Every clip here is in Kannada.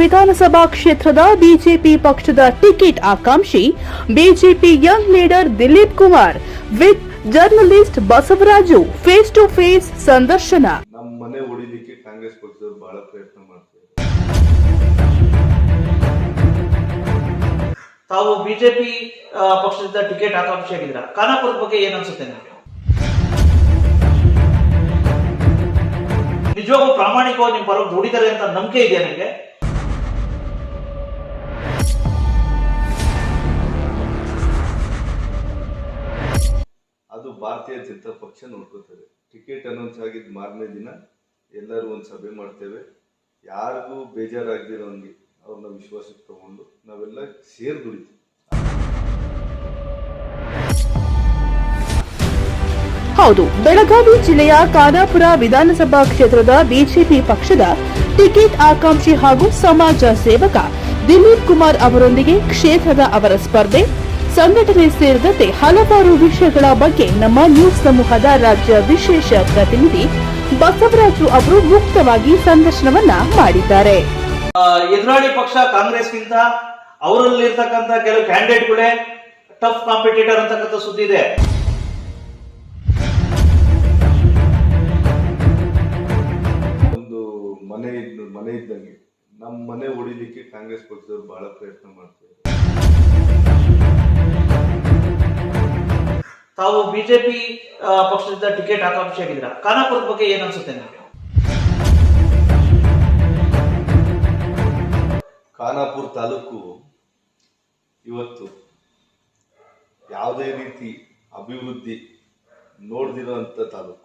ವಿಧಾನಸಭಾ ಕ್ಷೇತ್ರದ ಬಿಜೆಪಿ ಪಕ್ಷದ ticket ಆಕಾಂಕ್ಷಿ BJP young leader Dilip Kumar with journalist Basavaraju face to face ಸಂದರ್ಶನ. ನಮ್ಮ ಮನೆ ಹೊಡಿಲಿಕ್ಕೆ ಕಾಂಗ್ರೆಸ್ ಪಕ್ಷದವ್ರು ಬಹಳ ಪ್ರಯತ್ನ ಮಾಡ್ತಾರೆ ತಾವು ಬಿಜೆಪಿ ಪಕ್ಷದಿಂದ ಟಿಕೆಟ್ ಆಕಾಂಕ್ಷಿ ಆಗಿದ್ದೀರಾ ಖಾನಾಪುರದ ಬಗ್ಗೆ ಏನ್ ಅನ್ಸುತ್ತೆ ನಿಮಗೆ? ನಿಜವಾಗೂ ಪ್ರಾಮಾಣಿಕವಾಗಿ ನಿಮ್ ಪರವಾಗಿ ದುಡಿತಾರೆ ಅಂತ ನಂಬಿಕೆ ಇದೆಯಾ ನಿಮಗೆ? ಭಾರತೀಯ ಜನತಾ ಪಕ್ಷ ನೋಡ್ಕೋತದೆ ಟಿಕೆಟ್ ಅನೌನ್ಸ್ ಆಗಿದ್ದ ಮಾರನೇ ದಿನ ಎಲ್ಲರೂ ಒಂದು ಸಭೆ ಮಾಡ್ತೇವೆ. ಯಾರಿಗೂ ಬೇಜಾರಾಗ್ದಿರೋ ಹಂಗೆ ಅವ್ರನ್ನ ವಿಶ್ವಾಸಕ್ಕೆ ತಗೊಂಡು ನಾವೆಲ್ಲ ಸೇರಿ ದುಡಿತೀವಿ ಹೌದು, ಬೆಳಗಾವಿ ಜಿಲ್ಲೆಯ ಖಾನಾಪುರ ವಿಧಾನಸಭಾ ಕ್ಷೇತ್ರದ ಬಿಜೆಪಿ ಪಕ್ಷದ ಟಿಕೆಟ್ ಆಕಾಂಕ್ಷಿ ಹಾಗೂ ಸಮಾಜ ಸೇವಕ ದಿಲೀಪ್ ಕುಮಾರ್ ಅವರೊಂದಿಗೆ ಕ್ಷೇತ್ರದ ಅವರ ಸ್ಪರ್ಧೆ ಸಂಘಟನೆ ಸೇರಿದಂತೆ ಹಲವಾರು ವಿಷಯಗಳ ಬಗ್ಗೆ ನಮ್ಮ ನ್ಯೂಸ್ ಸಮೂಹದ ರಾಜ್ಯ ವಿಶೇಷ ಪ್ರತಿನಿಧಿ ಬಸವರಾಜು ಅವರು ಮುಕ್ತವಾಗಿ ಸಂದರ್ಶನವನ್ನ ಮಾಡಿದ್ದಾರೆ. ಎದುರಾಳಿ ಪಕ್ಷ ಕಾಂಗ್ರೆಸ್ಗಿಂತ ಅವರಲ್ಲಿರ್ತಕ್ಕಂಥ ಕೆಲವು ಕ್ಯಾಂಡಿಡೇಟ್ಗಳೇ ಟಫ್ ಕಾಂಪಿಟೇಟರ್ ಅಂತಕ್ಕಂಥ ಸುದ್ದಿ ಇದೆ. ಒಂದು ಮನೆ ಇದ್ದ ಮನೆ ಇದ್ದಂಗೆ ನಮ್ಮ ಮನೆ ಹೊಡಿಲಿಕ್ಕೆ ಕಾಂಗ್ರೆಸ್ ಪಕ್ಷದವರು ಬಹಳ ಪ್ರಯತ್ನ ಮಾಡ್ತಾರೆ ತಾವು ಬಿಜೆಪಿ ಪಕ್ಷದಿಂದ ಟಿಕೆಟ್ ಆಕಾಂಕ್ಷಿ ಆಗಿದ್ದೀರಾ ಖಾನಾಪುರದ ಬಗ್ಗೆ ಏನ್ ಅನ್ಸುತ್ತೆ ನಿಮಗೆ? ಖಾನಾಪುರ ತಾಲೂಕು ಇವತ್ತು ಯಾವುದೇ ರೀತಿ ಅಭಿವೃದ್ಧಿ ನೋಡ್ದಿರೋಂಥ ತಾಲೂಕು.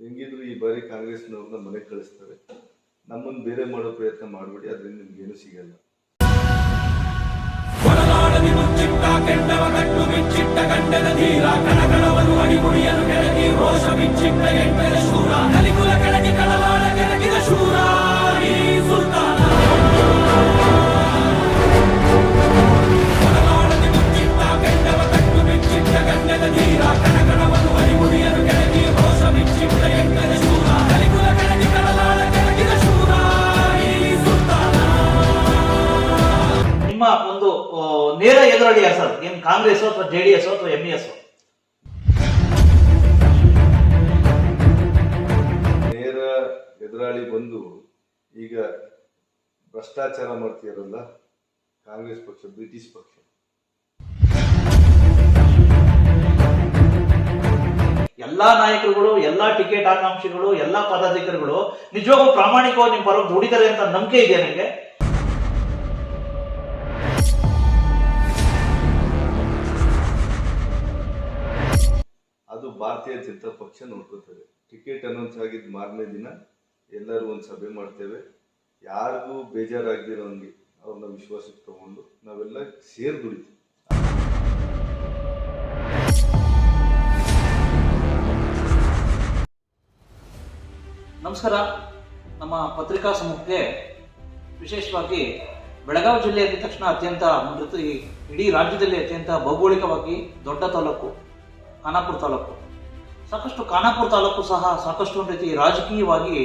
ಹೆಂಗಿದ್ರು ಈ ಬಾರಿ ಕಾಂಗ್ರೆಸ್ನವ್ರನ್ನ ಮನೆಗೆ ಕಳಿಸ್ತಾರೆ. ನಮ್ಮನ್ನು ಬೇರೆ ಮಾಡೋ ಪ್ರಯತ್ನ ಮಾಡಬೇಡಿ ಅದರಿಂದ ನಿಮ್ಗೇನು ಸಿಗಲ್ಲ. ಕೊಡಲಾಡದಿ ಮುಚ್ಚಿಟ್ಟ ಕೆಂಡವ ಕಟ್ಟು ಬಿಚ್ಚಿಟ್ಟ ಗಂಡನ ಧೀರ ಕಣಕಣವನ್ನು ಅಡಿಗುಡಿಯಲು ಕೆಳಗಿ ರೋಷ ಬಿಚ್ಚಿಟ್ಟ ಎಂಟರ ಎದುರಾಳಿ ಯಾರು ಸರ್? ಏನ್ ಕಾಂಗ್ರೆಸ್ ಅಥವಾ ಜೆಡಿಎಸ್ ಅಥವಾ ಎಂ ಎಸ್ ನೇರ ಎದುರಾಳಿ ಬಂದು ಈಗ ಭ್ರಷ್ಟಾಚಾರ ಮಾಡ್ತೀರಲ್ಲ ಕಾಂಗ್ರೆಸ್ ಪಕ್ಷ ಬ್ರಿಟಿಷ್ ಪಕ್ಷ. ಎಲ್ಲಾ ನಾಯಕರುಗಳು ಎಲ್ಲಾ ಟಿಕೆಟ್ ಆಕಾಂಕ್ಷಿಗಳು ಎಲ್ಲಾ ಪದಾಧಿಕಾರಿಗಳು ನಿಜವಾಗೂ ಪ್ರಾಮಾಣಿಕವಾಗಿ ನಿಮ್ಮ ಪರವಾಗಿ ದುಡಿತಾರೆ ಅಂತ ನಂಬಿಕೆ ಇದೆ ನಿಮಗೆ? ಅದು ಭಾರತೀಯ ಜನತಾ ಪಕ್ಷ ನೋಡ್ಕೋತದೆ. ಟಿಕೆಟ್ ಅನೌನ್ಸ್ ಆಗಿದ್ದ ಮಾರನೇ ದಿನ ಎಲ್ಲರೂ ಒಂದು ಸಭೆ ಮಾಡ್ತೇವೆ. ಯಾರಿಗೂ ಬೇಜಾರಾಗ್ದಿರೋ ಹಂಗೆ ಅವ್ರನ್ನ ವಿಶ್ವಾಸಕ್ಕೆ ತಗೊಂಡು ನಾವೆಲ್ಲ ಸೇರಿ ದುಡಿತೀವಿ ನಮಸ್ಕಾರ. ನಮ್ಮ ಪತ್ರಿಕಾ ಸಮೂಹಕ್ಕೆ ವಿಶೇಷವಾಗಿ ಬೆಳಗಾವಿ ಜಿಲ್ಲೆ ಅಂದ ತಕ್ಷಣ ಅತ್ಯಂತ ಮುಂದೆ ಈ ಇಡೀ ರಾಜ್ಯದಲ್ಲಿ ಅತ್ಯಂತ ಭೌಗೋಳಿಕವಾಗಿ ದೊಡ್ಡ ತಾಲೂಕು ಖಾನಾಪುರ ತಾಲೂಕು. ಸಾಕಷ್ಟು ಖಾನಾಪುರ ತಾಲೂಕು ಸಹ ಸಾಕಷ್ಟು ಒಂದು ರೀತಿ ರಾಜಕೀಯವಾಗಿ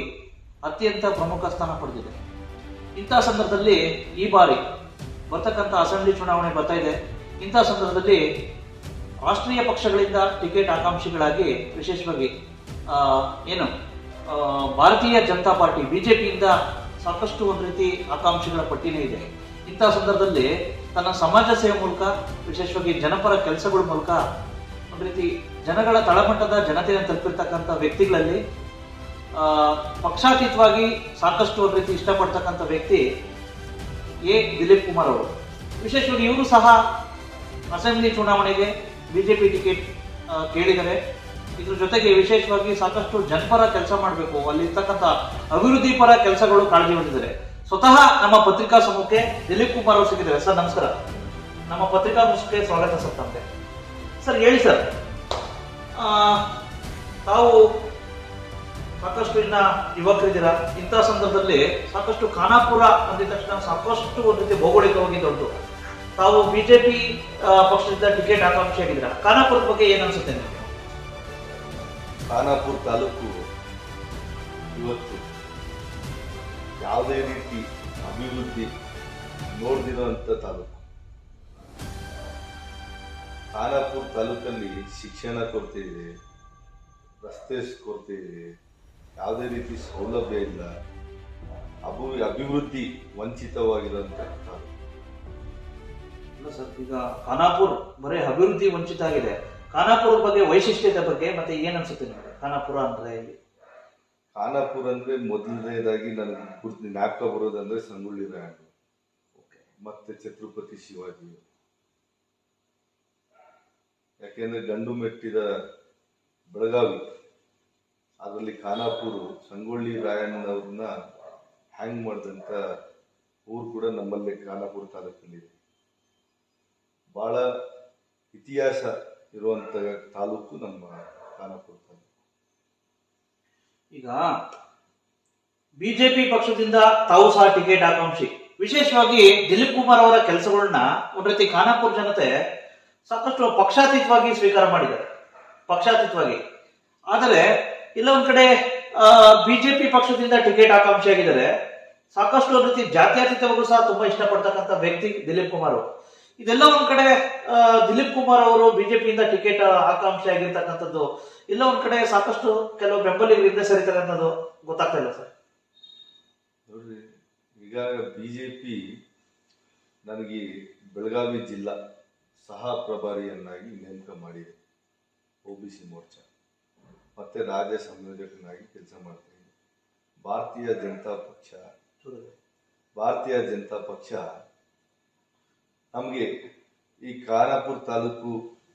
ಅತ್ಯಂತ ಪ್ರಮುಖ ಸ್ಥಾನ ಪಡೆದಿದೆ. ಇಂಥ ಸಂದರ್ಭದಲ್ಲಿ ಈ ಬಾರಿ ಬರ್ತಕ್ಕಂಥ ಅಸೆಂಬ್ಲಿ ಚುನಾವಣೆ ಬರ್ತಾ ಇದೆ. ಇಂಥ ಸಂದರ್ಭದಲ್ಲಿ ರಾಷ್ಟ್ರೀಯ ಪಕ್ಷಗಳಿಂದ ಟಿಕೆಟ್ ಆಕಾಂಕ್ಷಿಗಳಾಗಿ ವಿಶೇಷವಾಗಿ ಏನು ಭಾರತೀಯ ಜನತಾ ಪಾರ್ಟಿ, ಬಿಜೆಪಿಯಿಂದ ಸಾಕಷ್ಟು ಒಂದು ರೀತಿ ಆಕಾಂಕ್ಷಿಗಳ ಪಟ್ಟಿನೇ ಇದೆ. ಇಂಥ ಸಂದರ್ಭದಲ್ಲಿ ತನ್ನ ಸಮಾಜ ಸೇವೆ ಮೂಲಕ, ವಿಶೇಷವಾಗಿ ಜನಪರ ಕೆಲಸಗಳ ಮೂಲಕ ರೀತಿ ಜನಗಳ ತಳಮಟ್ಟದ ಜನತೆಯನ್ನು ತಲುಪಿರ್ತಕ್ಕಂಥ ವ್ಯಕ್ತಿಗಳಲ್ಲಿ ಪಕ್ಷಾತೀತವಾಗಿ ಸಾಕಷ್ಟು ಒಂದು ರೀತಿ ಇಷ್ಟಪಡ್ತಕ್ಕಂಥ ವ್ಯಕ್ತಿ ಎ. ದಿಲೀಪ್ ಕುಮಾರ್ ಅವರು. ವಿಶೇಷವಾಗಿ ಇವರು ಸಹ ಅಸೆಂಬ್ಲಿ ಚುನಾವಣೆಗೆ ಬಿಜೆಪಿ ಟಿಕೆಟ್ ಕೇಳಿದರೆ. ಇದ್ರ ಜೊತೆಗೆ ವಿಶೇಷವಾಗಿ ಸಾಕಷ್ಟು ಜನಪರ ಕೆಲಸ ಮಾಡಬೇಕು. ಅಲ್ಲಿರ್ತಕ್ಕಂಥ ಅಭಿವೃದ್ಧಿ ಪರ ಕೆಲಸಗಳು ಕಾಳಜಿ ಹೊಂದಿದ್ದಾರೆ ಸ್ವತಃ ನಮ್ಮ ಪತ್ರಿಕಾ ಸಮೂಹಕ್ಕೆ ದಿಲೀಪ್ ಕುಮಾರ್ ಅವರು ಸಿಕ್ಕಿದ್ದಾರೆ. ಸರ್, ನಮಸ್ಕಾರ. ನಮ್ಮ ಪತ್ರಿಕಾ ಸ್ವಾಗತ ತಮಗೆ. ಸರ್ ಹೇಳಿ ಸರ್. ಆ, ತಾವು ಸಾಕಷ್ಟು ಇನ್ನ ಯುವಕರಿದ್ದೀರಾ? ಇಂಥ ಸಂದರ್ಭದಲ್ಲಿ ಸಾಕಷ್ಟು ಖಾನಾಪುರ ಅಂದಿದ ತಕ್ಷಣ ಸಾಕಷ್ಟು ಒಂದು ರೀತಿ ಭೌಗೋಳಿಕವಾಗಿ ದೊಡ್ಡದು. ತಾವು ಬಿಜೆಪಿ ಪಕ್ಷದಿಂದ ಟಿಕೆಟ್ ಆಕಾಂಕ್ಷಿ ಆಗಿದ್ದೀರಾ ಖಾನಾಪುರದ ಬಗ್ಗೆ ಏನ್ ಅನ್ಸುತ್ತೆ ನಿಮಗೆ? ಖಾನಾಪುರ ತಾಲೂಕು ಇವತ್ತು ಯಾವುದೇ ರೀತಿ ಅಭಿವೃದ್ಧಿ ನೋಡ್ದಿರೋ ತಾಲೂಕು. ಖಾನಾಪುರ ತಾಲೂಕಲ್ಲಿ ಶಿಕ್ಷಣ ಕೊರತೆ ಇದೆ ರಸ್ತೆ ಕೊರತೆ ಇದೆ ಯಾವುದೇ ರೀತಿ ಸೌಲಭ್ಯ ಇಲ್ಲ ಅಭಿ ಅಭಿವೃದ್ಧಿ ವಂಚಿತವಾಗಿರೋಂಥ ಇಲ್ಲ ಸರ್ ಈಗ ಖಾನಾಪುರ್ ಬರೀ ಅಭಿವೃದ್ಧಿ ವಂಚಿತ ಆಗಿದೆ. ಖಾನಾಪುರ ಬಗ್ಗೆ ವೈಶಿಷ್ಟ್ಯತೆ ಬಗ್ಗೆ ಮತ್ತೆ ಏನ್ ಅನ್ಸುತ್ತೆ ನಿಮಗೆ? ಖಾನಾಪುರ ಅಂದ್ರೆ ಇಲ್ಲಿ? ಖಾನಾಪುರ ಅಂದ್ರೆ ಮೊದಲನೇದಾಗಿ ನನಗೆ ಜ್ಞಾಪಕ ಬರೋದಂದ್ರೆ ಸಂಗೊಳ್ಳಿ ರಾಯಣ್ಣ ಮತ್ತೆ ಛತ್ರಪತಿ ಶಿವಾಜಿ. ಯಾಕೆಂದ್ರೆ ಗಂಡು ಮೆಟ್ಟಿದ ಬೆಳಗಾವಿ, ಅದರಲ್ಲಿ ಖಾನಾಪುರ, ಸಂಗೊಳ್ಳಿ ರಾಯಣ್ಣವ್ರನ್ನ ಹ್ಯಾಂಗ್ ಮಾಡಿದಂತ ಊರು ಕೂಡ ನಮ್ಮಲ್ಲೇ ಖಾನಾಪುರ ತಾಲೂಕಲ್ಲಿದೆ ಬಹಳ ಇತಿಹಾಸ ಇರುವಂತ ತಾಲೂಕು ನಮ್ಮ ಖಾನಾಪುರ ತಾಲೂಕು. ಈಗ ಬಿಜೆಪಿ ಪಕ್ಷದಿಂದ ತಾವು ಸಹ ಟಿಕೆಟ್ ಆಕಾಂಕ್ಷಿ ವಿಶೇಷವಾಗಿ ದಿಲೀಪ್ ಕುಮಾರ್ ಅವರ ಕೆಲಸಗಳನ್ನ ಒಂದ್ ರೀತಿ ಖಾನಾಪುರ ಜನತೆ ಸಾಕಷ್ಟು ಪಕ್ಷಾತೀತವಾಗಿ ಸ್ವೀಕಾರ ಮಾಡಿದ್ದಾರೆ. ಪಕ್ಷಾತೀತವಾಗಿ. ಆದರೆ, ಇಲ್ಲ ಒಂದ್ ಕಡೆ ಬಿಜೆಪಿ ಪಕ್ಷದಿಂದ ಟಿಕೆಟ್ ಆಕಾಂಕ್ಷಿ ಆಗಿದ್ದಾರೆ. ಸಾಕಷ್ಟು ರೀತಿ ಜಾತ್ಯತೀತವಾಗೂ ಸಹ ತುಂಬಾ ಇಷ್ಟಪಡ್ತಕ್ಕಂಥ ವ್ಯಕ್ತಿ ದಿಲೀಪ್ ಕುಮಾರ್ ಅವರು. ಇದೆಲ್ಲ ಒಂದ್ ಕಡೆ ದಿಲೀಪ್ ಕುಮಾರ್ ಅವರು ಬಿಜೆಪಿಯಿಂದ ಟಿಕೆಟ್ ಆಕಾಂಕ್ಷಿ ಆಗಿರ್ತಕ್ಕಂಥದ್ದು. ಇಲ್ಲ ಒಂದ್ ಕಡೆ ಸಾಕಷ್ಟು ಕೆಲವು ಬೆಂಬಲಿಗರು ಹಿಂದೆ ಸರಿತಾರೆ ಅನ್ನೋದು ಗೊತ್ತಾಗ್ತಾ ಇಲ್ಲ ಸರ್. ನೋಡ್ರಿ, ಈಗ ಬಿಜೆಪಿ ನನಗೆ ಬೆಳಗಾವಿ ಜಿಲ್ಲಾ ಸಹ ಪ್ರಭಾರಿಯನ್ನಾಗಿ ನೇಮಕ ಮಾಡಿದೆ ಒ ಬಿ ಸಿ ಮೋರ್ಚಾ. ಮತ್ತೆ ರಾಜ್ಯ ಸಂಯೋಜಕನಾಗಿ ಕೆಲಸ ಮಾಡ್ತೀನಿ ಭಾರತೀಯ ಜನತಾ ಪಕ್ಷ. ಭಾರತೀಯ ಜನತಾ ಪಕ್ಷ ನಮಗೆ ಈ ಖಾನಾಪುರ ತಾಲೂಕು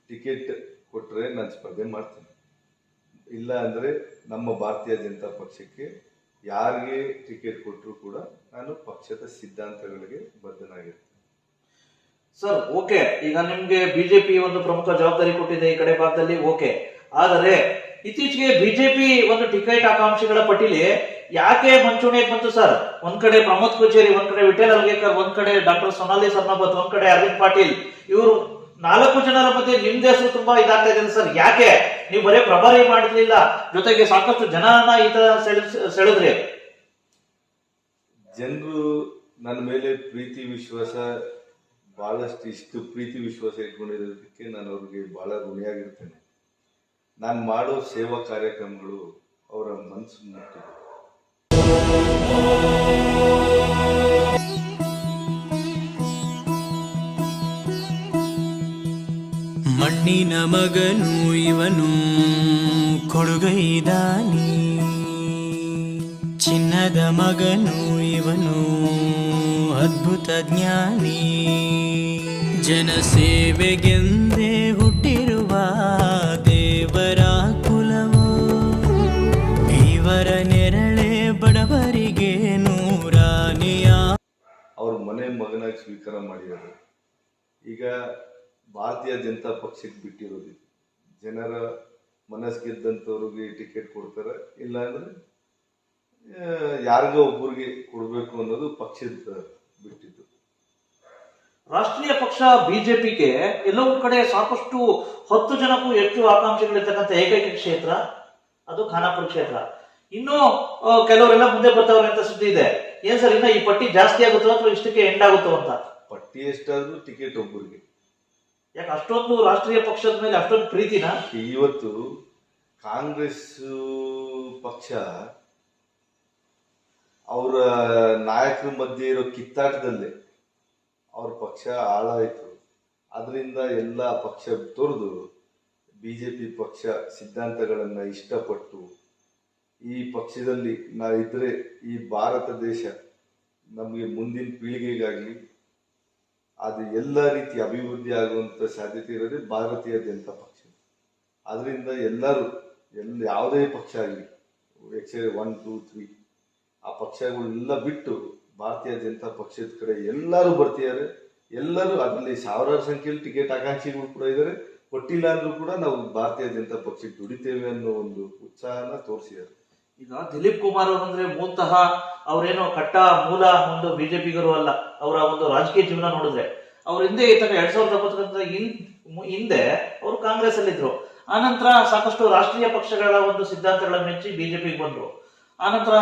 ಟಿಕೆಟ್ ಕೊಟ್ಟರೆ ನಾನು ಸ್ಪರ್ಧೆ ಮಾಡ್ತೀನಿ. ಇಲ್ಲ ಅಂದರೆ ನಮ್ಮ ಭಾರತೀಯ ಜನತಾ ಪಕ್ಷಕ್ಕೆ ಯಾರಿಗೆ ಟಿಕೆಟ್ ಕೊಟ್ಟರು ಕೂಡ ನಾನು ಪಕ್ಷದ ಸಿದ್ಧಾಂತಗಳಿಗೆ ಬದ್ಧನಾಗಿರ್ತೀನಿ. ಸರ್ ಓಕೆ ಈಗ ನಿಮ್ಗೆ ಬಿಜೆಪಿ ಒಂದು ಪ್ರಮುಖ ಜವಾಬ್ದಾರಿ ಕೊಟ್ಟಿದೆ ಈ ಕಡೆ ಭಾಗದಲ್ಲಿ ಓಕೆ ಆದರೆ, ಇತ್ತೀಚೆಗೆ ಬಿಜೆಪಿ ಒಂದು ಟಿಕೆಟ್ ಆಕಾಂಕ್ಷಿಗಳ ಪಟ್ಟಿಲಿ ಯಾಕೆ ಮಂಚೂಣಿಗೆ ಬಂತು ಸರ್ ಒಂದ್ ಕಡೆ ಪ್ರಮೋದ್ ಕುಚೇರಿ, ಒಂದ್ ಕಡೆ ವಿಠಲ್ ಅಲ್ಗೇಕರ್ ಒಂದ್ ಕಡೆ ಡಾಕ್ಟರ್ ಸೋನಾಲಿ ಸರ್ನಾಬತ್ ಒಂದ್ ಕಡೆ ಅರವಿಂದ್ ಪಾಟೀಲ್. ಇವರು ನಾಲ್ಕು ಜನರ ಮಧ್ಯೆ ನಿಮ್ದೇ ಹೆಸರು ತುಂಬಾ ಇದಾಗ್ತಾ ಇದೆ ಸರ್ ಯಾಕೆ? ನೀವು ಬರೀ ಪ್ರಭಾರಿ ಮಾಡಿರ್ಲಿಲ್ಲ. ಜೊತೆಗೆ ಸಾಕಷ್ಟು ಜನನ ಈ ತರ ಸೆಳೆದ್- ಸೆಳೆದ್ರಿ. ಜನರು ನನ್ನ ಮೇಲೆ ಪ್ರೀತಿ, ವಿಶ್ವಾಸ ಬಹಳಷ್ಟು ಇಷ್ಟು ಪ್ರೀತಿ ವಿಶ್ವಾಸ ಇಟ್ಕೊಂಡಿರೋದಕ್ಕೆ ನಾನು ಅವ್ರಿಗೆ ಬಹಳ ಋಣಿಯಾಗಿರ್ತೇನೆ. ನಾನು ಮಾಡೋ ಸೇವಾ ಕಾರ್ಯಕ್ರಮಗಳು ಅವರ ಮನಸ್ಸು ಮುಟ್ಟಿದೆ ಮಣ್ಣಿನ ಮಗನು ಇವನು ಕೊಡುಗೈದಾನಿ ಚಿನ್ನದ ಮಗನು ಇವನು ಅದ್ಭುತ ಜ್ಞಾನಿ. ಜನಸೇವೆಗೆಂದೇ ಹುಟ್ಟಿರುವ ದೇವರ ಕುಲವು. ಇವರ ನೆರಳೆ ಬಡವರಿಗೆ ನೂರಾನಿಯ ಅವ್ರ ಮನೆ ಮಗನಾಗಿ ಸ್ವೀಕಾರ ಮಾಡಿರೋದು. ಈಗ ಭಾರತೀಯ ಜನತಾ ಪಕ್ಷಕ್ಕೆ ಬಿಟ್ಟಿರೋದು ಜನರ ಮನಸ್ಸು ಗೆದ್ದಂಥವ್ರಿಗೆ ಟಿಕೆಟ್ ಕೊಡ್ತಾರೆ, ಇಲ್ಲಾಂದ್ರೆ ಯಾರಿಗೋ ಒಬ್ಬರಿಗೆ ಕೊಡಬೇಕು ಅನ್ನೋದು ಪಕ್ಷದ ಬಿಟ್ಟಿದ್ದು. ರಾಷ್ಟ್ರೀಯ ಪಕ್ಷ ಬಿಜೆಪಿಗೆ ಎಲ್ಲೋ ಕಡೆ ಸಾಕಷ್ಟು ಹತ್ತು ಜನಕ್ಕೂ ಹೆಚ್ಚು ಆಕಾಂಕ್ಷೆಗಳಿರ್ತಕ್ಕಂಥ ಏಕೈಕ ಕ್ಷೇತ್ರ ಅದು ಖಾನಾಪುರ ಕ್ಷೇತ್ರ. ಇನ್ನು ಕೆಲವರೆಲ್ಲ ಮುಂದೆ ಬರ್ತಾವ್ರೆ ಅಂತ ಸುದ್ದಿ ಇದೆ. ಏನ್ ಸರ್ ಇನ್ನ ಈ ಪಟ್ಟಿ ಜಾಸ್ತಿ ಆಗುತ್ತೋ ಅಥವಾ ಇಷ್ಟಕ್ಕೆ ಎಂಡ್ ಆಗುತ್ತೋ ಅಂತ? ಪಟ್ಟಿ ಎಷ್ಟಾದ್ರೂ ಟಿಕೆಟ್ ಒಬ್ಬರಿಗೆ ಯಾಕೆ ಅಷ್ಟೊಂದು ರಾಷ್ಟ್ರೀಯ ಪಕ್ಷದ ಮೇಲೆ ಅಷ್ಟೊಂದು ಪ್ರೀತಿನ? ಇವತ್ತು ಕಾಂಗ್ರೆಸ್ ಪಕ್ಷ ಅವರ ನಾಯಕರ ಮಧ್ಯೆ ಇರೋ ಕಿತ್ತಾಟದಲ್ಲೇ ಅವ್ರ ಪಕ್ಷ ಹಾಳಾಯಿತು. ಅದರಿಂದ ಎಲ್ಲ ಪಕ್ಷ ತೊರೆದು ಬಿ ಜೆ ಪಿ ಪಕ್ಷ ಸಿದ್ಧಾಂತಗಳನ್ನು ಇಷ್ಟಪಟ್ಟು ಈ ಪಕ್ಷದಲ್ಲಿ ನಾವಿದ್ರೆ ಈ ಭಾರತ ದೇಶ ನಮಗೆ ಮುಂದಿನ ಪೀಳಿಗೆಗಾಗಲಿ, ಅದು ಎಲ್ಲ ರೀತಿ ಅಭಿವೃದ್ಧಿ ಆಗುವಂಥ ಸಾಧ್ಯತೆ ಇರೋದೇ ಭಾರತೀಯ ಜನತಾ ಪಕ್ಷ. ಅದರಿಂದ ಎಲ್ಲರೂ, ಎಲ್ಲ ಯಾವುದೇ ಪಕ್ಷ ಆಗಲಿ, ಎಕ್ಸೆ ಒನ್ ಟೂ ತ್ರೀ ಆ ಪಕ್ಷಗಳೆಲ್ಲ ಬಿಟ್ಟು ಭಾರತೀಯ ಜನತಾ ಪಕ್ಷದ ಕಡೆ ಎಲ್ಲರೂ ಬರ್ತಿದ್ದಾರೆ. ಎಲ್ಲರೂ ಅದರಲ್ಲಿ ಸಾವಿರಾರು ಸಂಖ್ಯೆಯಲ್ಲಿ ಟಿಕೆಟ್ ಆಕಾಂಕ್ಷಿಗಳು ಕೂಡ ಇದ್ದಾರೆ. ಕೊಟ್ಟಿಲ್ಲ ಅಂದ್ರೂ ಕೂಡ ನಾವು ಭಾರತೀಯ ಜನತಾ ಪಕ್ಷಕ್ಕೆ ದುಡಿತೇವೆ ಅನ್ನೋ ಒಂದು ಉತ್ಸಾಹನ ತೋರಿಸಿದ್ದಾರೆ. ಈಗ ದಿಲೀಪ್ ಕುಮಾರ್ ಅವರಂದ್ರೆ ಮೂಲತಃ ಅವರೇನೋ ಕಟ್ಟ ಮೂಲ ಒಂದು ಬಿಜೆಪಿಗರು ಅಲ್ಲ. ಅವರ ಒಂದು ರಾಜಕೀಯ ಜೀವನ ನೋಡಿದ್ರೆ. ಅವ್ರ ಹಿಂದೆ ತನಕ ಎರಡ್ ಸಾವಿರದ ಒಂಬತ್ತರಿಂದ ಹಿಂದೆ ಅವರು ಕಾಂಗ್ರೆಸ್ ಅಲ್ಲಿ ಇದ್ರು ಆನಂತರ ಸಾಕಷ್ಟು ರಾಷ್ಟ್ರೀಯ ಪಕ್ಷಗಳ ಒಂದು ಸಿದ್ಧಾಂತಗಳ ಮೆಚ್ಚಿ ಬಿಜೆಪಿಗೆ ಬಂದ್ರು. ಆನಂತರ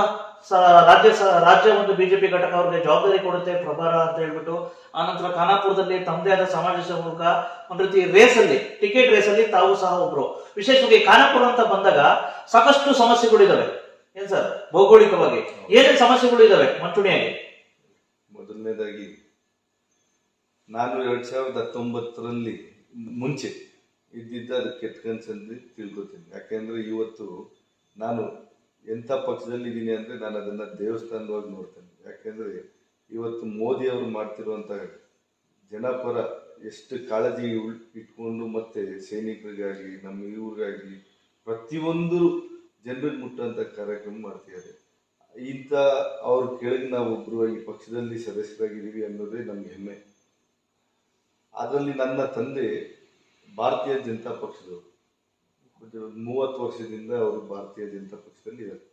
ರಾಜ್ಯ ರಾಜ್ಯ ಒಂದು ಬಿಜೆಪಿ ಘಟಕ ಅವ್ರಿಗೆ ಜವಾಬ್ದಾರಿ ಕೊಡುತ್ತೆ, ಪ್ರಭಾರ ಅಂತ ಹೇಳ್ಬಿಟ್ಟು. ಆನಂತರ ಖಾನಾಪುರದಲ್ಲಿ ತಮ್ಮದೇ ಆದ ಸಮಾಜ ಮೂಲಕ ಒಂದ್ ರೀತಿ ರೇಸ್ ಅಲ್ಲಿ ಟಿಕೆಟ್ ರೇಸ್ ಅಲ್ಲಿ ತಾವು ಸಹ ಒಬ್ರು. ವಿಶೇಷವಾಗಿ ಖಾನಾಪುರ ಅಂತ ಬಂದಾಗ ಸಾಕಷ್ಟು ಸಮಸ್ಯೆಗಳಿದ್ದಾವೆ ಇದಾವೆ. ಏನ್ ಸರ್? ಭೌಗೋಳಿಕವಾಗಿ. ಏನೇನು ಸಮಸ್ಯೆಗಳು ಇದಾವೆ? ಮಂಚೂಣಿಯಾಗಿ. ಮೊದಲನೇದಾಗಿ, ನಾನು ಎರಡ್ ಸಾವಿರದ ಹತ್ತೊಂಬತ್ತರಲ್ಲಿ ಮುಂಚೆ ಇದ್ದಿದ್ದ ಅದು ಕೆಟ್ಟ ತಿಳ್ಕೊತೀನಿ. ಯಾಕೆಂದ್ರೆ ಇವತ್ತು ನಾನು ಎಂಥ ಪಕ್ಷದಲ್ಲಿ ಇದ್ದೀನಿ ಅಂದ್ರೆ ನಾನು ಅದನ್ನ ದೇವಸ್ಥಾನವಾಗಿ ನೋಡ್ತೇನೆ. ಯಾಕೆಂದ್ರೆ ಇವತ್ತು ಮೋದಿ ಅವರು ಮಾಡ್ತಿರುವಂತ ಜನಪರ ಎಷ್ಟು ಕಾಳಜಿ ಇಟ್ಕೊಂಡು ಮತ್ತೆ ಸೈನಿಕರಿಗಾಗಿ, ನಮ್ಮ ಇವ್ರಿಗಾಗಿ ಪ್ರತಿಯೊಂದು ಜನರಿಗೆ ಮುಟ್ಟುವಂಥ ಕಾರ್ಯಕ್ರಮ ಮಾಡ್ತಿದ್ದಾರೆ. ಇಂಥ ಅವ್ರ ಕೆಳಗೆ ನಾವು ಒಬ್ರು ಈ ಪಕ್ಷದಲ್ಲಿ ಸದಸ್ಯರಾಗಿದ್ದೀವಿ ಅನ್ನೋದೇ ನಮ್ಗೆ ಹೆಮ್ಮೆ. ಅದರಲ್ಲಿ ನನ್ನ ತಂದೆ ಭಾರತೀಯ ಜನತಾ ಪಕ್ಷದವರು. ಮೂವತ್ತು ವರ್ಷದಿಂದ ಅವರು ಭಾರತೀಯ ಜನತಾ ಪಕ್ಷದಲ್ಲಿ ಇದ್ದಾರೆ.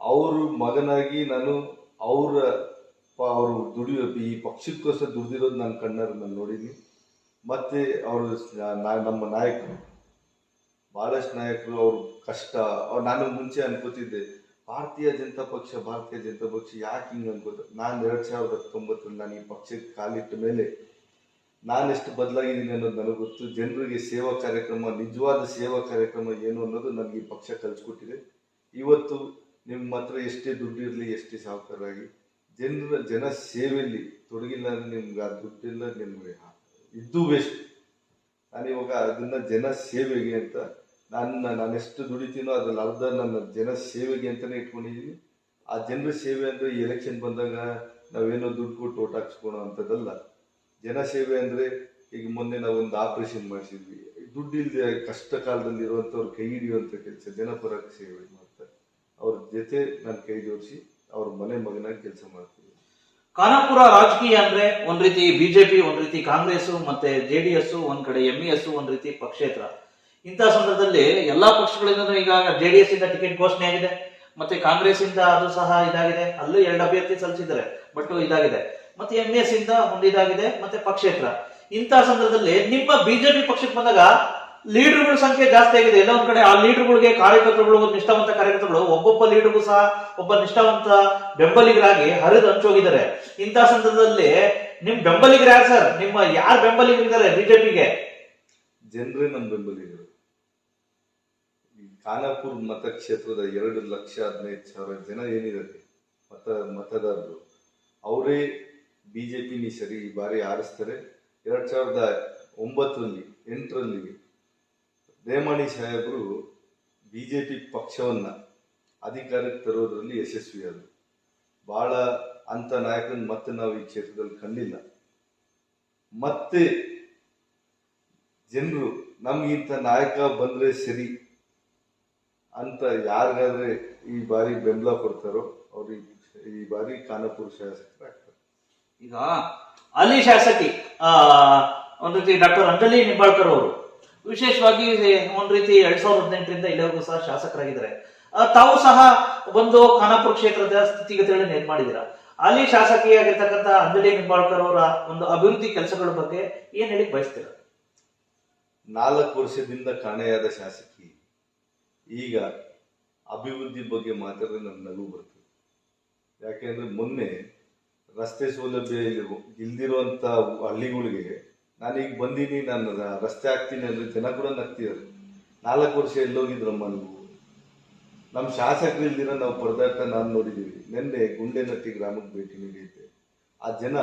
ಅವರು ಮಗನಾಗಿ ನಾನು ಅವರ ಅವರು ದುಡಿಯೋ ಈ ಪಕ್ಷಕ್ಕೋಸ್ಕರ ದುಡಿದಿರೋದು ನನ್ನ ಕಣ್ಣರು ನಾನು ನೋಡಿದ್ದೀನಿ. ಮತ್ತೆ ಅವರು ನಮ್ಮ ನಾಯಕರು, ಬಹಳಷ್ಟು ನಾಯಕರು ಅವ್ರ ಕಷ್ಟ ನಾನು ಮುಂಚೆ ಅನ್ಕೋತಿದ್ದೆ, ಭಾರತೀಯ ಜನತಾ ಪಕ್ಷ, ಭಾರತೀಯ ಜನತಾ ಪಕ್ಷ ಯಾಕೆ ಹಿಂಗೆ ಅನ್ಕೋತ, ನಾನು ಎರಡು ಸಾವಿರದ ಹತ್ತೊಂಬತ್ತರಲ್ಲಿ ನಾನು ಈ ಪಕ್ಷಕ್ಕೆ ಕಾಲಿಟ್ಟ ಮೇಲೆ ನಾನೆಷ್ಟು ಬದಲಾಗಿದ್ದೀನಿ ಅನ್ನೋದು ನನಗೆ ಗೊತ್ತು. ಜನರಿಗೆ ಸೇವಾ ಕಾರ್ಯಕ್ರಮ, ನಿಜವಾದ ಸೇವಾ ಕಾರ್ಯಕ್ರಮ ಏನು ಅನ್ನೋದು ನನಗೆ ಈ ಪಕ್ಷ ಕಲಿಸ್ಕೊಟ್ಟಿದೆ. ಇವತ್ತು ನಿಮ್ಮ ಹತ್ರ ಎಷ್ಟೇ ದುಡ್ಡು ಇರಲಿ, ಎಷ್ಟೇ ಸಾಹುಕಾರಾಗಿ, ಜನರ ಜನ ಸೇವೆಯಲ್ಲಿ ತೊಡಗಿಲ್ಲ ಅಂದರೆ ನಿಮ್ಗೆ ಆ ದುಡ್ಡಿಲ್ಲ, ನಿಮಗೆ ಇದ್ದು ವೇಸ್ಟ್ ನಾನು ಇವಾಗ ಅದನ್ನ ಜನ ಸೇವೆಗೆ ಅಂತ, ನನ್ನ ನಾನೆಷ್ಟು ದುಡಿತೀನೋ ಅದ್ರಲ್ಲಿ ಅರ್ಧ ನನ್ನ ಜನ ಸೇವೆಗೆ ಅಂತಲೇ ಇಟ್ಕೊಂಡಿದ್ದೀನಿ ಆ ಜನರ ಸೇವೆ ಅಂದರೆ ಎಲೆಕ್ಷನ್ ಬಂದಾಗ ನಾವೇನೋ ದುಡ್ಡು ಕೊಟ್ಟು ಓಟ್ ಹಾಕ್ಸ್ಕೊಳೋ ಅಂಥದ್ದಲ್ಲ. ಜನ ಸೇವೆ ಅಂದ್ರೆ ಈಗ ಮೊನ್ನೆ ನಾವು ಒಂದು ಆಪರೇಷನ್ ಮಾಡಿಸಿದ್ವಿ. ದುಡ್ಡು ಇಲ್ಲದೆ ಕಷ್ಟ ಕಾಲದಲ್ಲಿ ಇರುವಂಥವ್ರು ಕೈ ಹಿಡಿಯುವಂಥ ಕೆಲಸ, ಜನಪರ ಸೇವೆ ಮಾಡ್ತಾರೆ. ಅವ್ರ ಜೊತೆ ನಾನು ಕೈ ಜೋಡಿಸಿ ಅವ್ರ ಮನೆ ಮಗನಾಗಿ ಕೆಲಸ ಮಾಡ್ತೀವಿ ಖಾನಾಪುರ ರಾಜಕೀಯ ಅಂದ್ರೆ ಒಂದ್ ರೀತಿ ಬಿಜೆಪಿ ಒಂದ್ ರೀತಿ ಕಾಂಗ್ರೆಸ್ ಮತ್ತೆ ಜೆಡಿಎಸ್ ಒಂದ್ ಕಡೆ ಎಂ ಎಸ್ ಒಂದ್ ರೀತಿ ಪಕ್ಷೇತರ. ಇಂತಹ ಸಂದರ್ಭದಲ್ಲಿ ಎಲ್ಲಾ ಪಕ್ಷಗಳಿಂದ ಈಗ ಜೆ ಡಿ ಎಸ್ ಇಂದ ಟಿಕೆಟ್ ಘೋಷಣೆ ಆಗಿದೆ. ಮತ್ತೆ ಕಾಂಗ್ರೆಸ್ ಇಂದ ಅದು ಸಹ ಇದಾಗಿದೆ. ಅಲ್ಲೂ ಎರಡು ಅಭ್ಯರ್ಥಿ ಸಲ್ಲಿಸಿದ್ದಾರೆ, ಬಟ್ ಇದಾಗಿದೆ. ಮತ್ತೆ ಎಂ ಎಸ್ ಇಂದ ಒಂದು ಇದಾಗಿದೆ, ಮತ್ತೆ ಪಕ್ಷೇತರ. ಇಂತಹ ಸಂದರ್ಭದಲ್ಲಿ ನಿಮ್ಮ ಬಿಜೆಪಿ ಪಕ್ಷಕ್ಕೆ ಬಂದಾಗ ಲೀಡರ್ಗಳ ಸಂಖ್ಯೆ ಜಾಸ್ತಿ ಆಗಿದೆ. ಎಲ್ಲ ಒಂದ್ ಕಡೆ ಆ ಲೀಡರ್ಗಳಿಗೆ ಕಾರ್ಯಕರ್ತರುಗಳು ನಿಷ್ಠಾವಂತ ಕಾರ್ಯಕರ್ತರುಗಳು, ಒಬ್ಬೊಬ್ಬ ಲೀಡರ್ಗೂ ಸಹ ಒಬ್ಬ ನಿಷ್ಠಾವಂತ ಬೆಂಬಲಿಗರಾಗಿ ಹರಿದು ಹಂಚೋಗಿದ್ದಾರೆ. ಇಂತಹ ಸಂದರ್ಭದಲ್ಲಿ ನಿಮ್ ಬೆಂಬಲಿಗರ ಯಾರು ಸರ್? ನಿಮ್ಮ ಯಾರು ಬೆಂಬಲಿಗರಿದ್ದಾರೆ ಬಿಜೆಪಿಗೆ? ಜನರೇ ನಮ್ಮ ಬೆಂಬಲಿಗರು. ಈ ಕಾನಾಪುರ ಮತಕ್ಷೇತ್ರದ ಎರಡು ಲಕ್ಷ ಹದಿನೈದು ಸಾವಿರ ಜನ ಏನಿದ್ದಾರೆ ಮತ ಮತದಾರರು. ಅವರೇ ಬಿಜೆಪಿ ನೀ ಸರಿ, ಈ ಬಾರಿ ಆರಿಸ್ತಾರೆ. ಎರಡು ಸಾವಿರದ ಒಂಬತ್ತರಲ್ಲಿ, ಎಂಟರಲ್ಲಿ ರೇಮಾಣಿ ಸಾಹೇಬರು ಬಿ ಜೆ ಪಿ ಪಕ್ಷವನ್ನು ಅಧಿಕಾರಕ್ಕೆ ತರೋದರಲ್ಲಿ ಯಶಸ್ವಿಯಾದರು. ಭಾಳ ಅಂಥ ನಾಯಕನ ಮತ್ತೆ ನಾವು ಈ ಕ್ಷೇತ್ರದಲ್ಲಿ ಕಂಡಿಲ್ಲ ಮತ್ತೆ ಜನರು, ನಮಗಿಂತ ನಾಯಕ ಬಂದರೆ ಸರಿ ಅಂತ ಯಾರಿಗಾದ್ರೆ ಈ ಬಾರಿ ಬೆಂಬಲ ಕೊಡ್ತಾರೋ ಅವ್ರಿಗೆ ಈ- ಬಾರಿ ಖಾನಾಪುರ ಶಾಸಕರಾಗ್ತಾರೆ ಈಗ ಅಲ್ಲಿ ಶಾಸಕಿ, ಆ, ಒಂದ್ ರೀತಿ ಡಾಕ್ಟರ್ ಅಂಜಲಿ ನಿಂಬಾಳ್ಕರ್ ಅವರು ವಿಶೇಷವಾಗಿ ಒಂದ್ ರೀತಿ ಎರಡ್ ಸಾವಿರದ ಹದಿನೆಂಟರಿಂದ ಇಲ್ಲಿವರೆಗೂ ಸಹ ಶಾಸಕರಾಗಿದ್ದಾರೆ. ತಾವು ಸಹ ಒಂದು ಖಾನಾಪುರ ಕ್ಷೇತ್ರದ ಸ್ಥಿತಿಗತಿಗಳನ್ನ ಏನ್ ಅಲ್ಲಿ ಶಾಸಕಿಯಾಗಿರ್ತಕ್ಕಂಥ ಅಂಜಲಿ ನಿಂಬಾಳ್ಕರ್ ಅವರ ಒಂದು ಅಭಿವೃದ್ಧಿ ಕೆಲಸಗಳ ಬಗ್ಗೆ ಏನ್ ಹೇಳಿ ಬಯಸ್ತೀರ? ನಾಲ್ಕು ವರ್ಷದಿಂದ ಕಾಣೆಯಾದ ಶಾಸಕಿ ಈಗ ಅಭಿವೃದ್ಧಿ ಬಗ್ಗೆ ಮಾತಾಡಿದ್ರೆ ನನ್ನ ನಗು ಬರ್ತದೆ ಯಾಕೆಂದ್ರೆ ಮೊನ್ನೆ ರಸ್ತೆ ಸೌಲಭ್ಯ ಇಲ್ಲಿ ಇಲ್ದಿರುವಂತ ಹಳ್ಳಿಗಳಿಗೆ ನಾನೀಗ ಬಂದೀನಿ, ನಾನು ರಸ್ತೆ ಹಾಕ್ತೀನಿ ಅಂದ್ರೆ ಜನ ಕೂಡ ನಗ್ತೀರ ನಾಲ್ಕು ವರ್ಷ ಎಲ್ಲೋಗಿದ್ರಮ್ಮ ನೀವು? ನಮ್ಮ ಶಾಸಕರು ಇಲ್ದಿರ ನಾವು ಪರದಾಟ ನಾನು ನೋಡಿದ್ದೀವಿ ನಿನ್ನೆ ಗುಂಡೆನಟ್ಟಿ ಗ್ರಾಮಕ್ಕೆ ಭೇಟಿ ನೀಡಿದ್ದೆ. ಆ ಜನ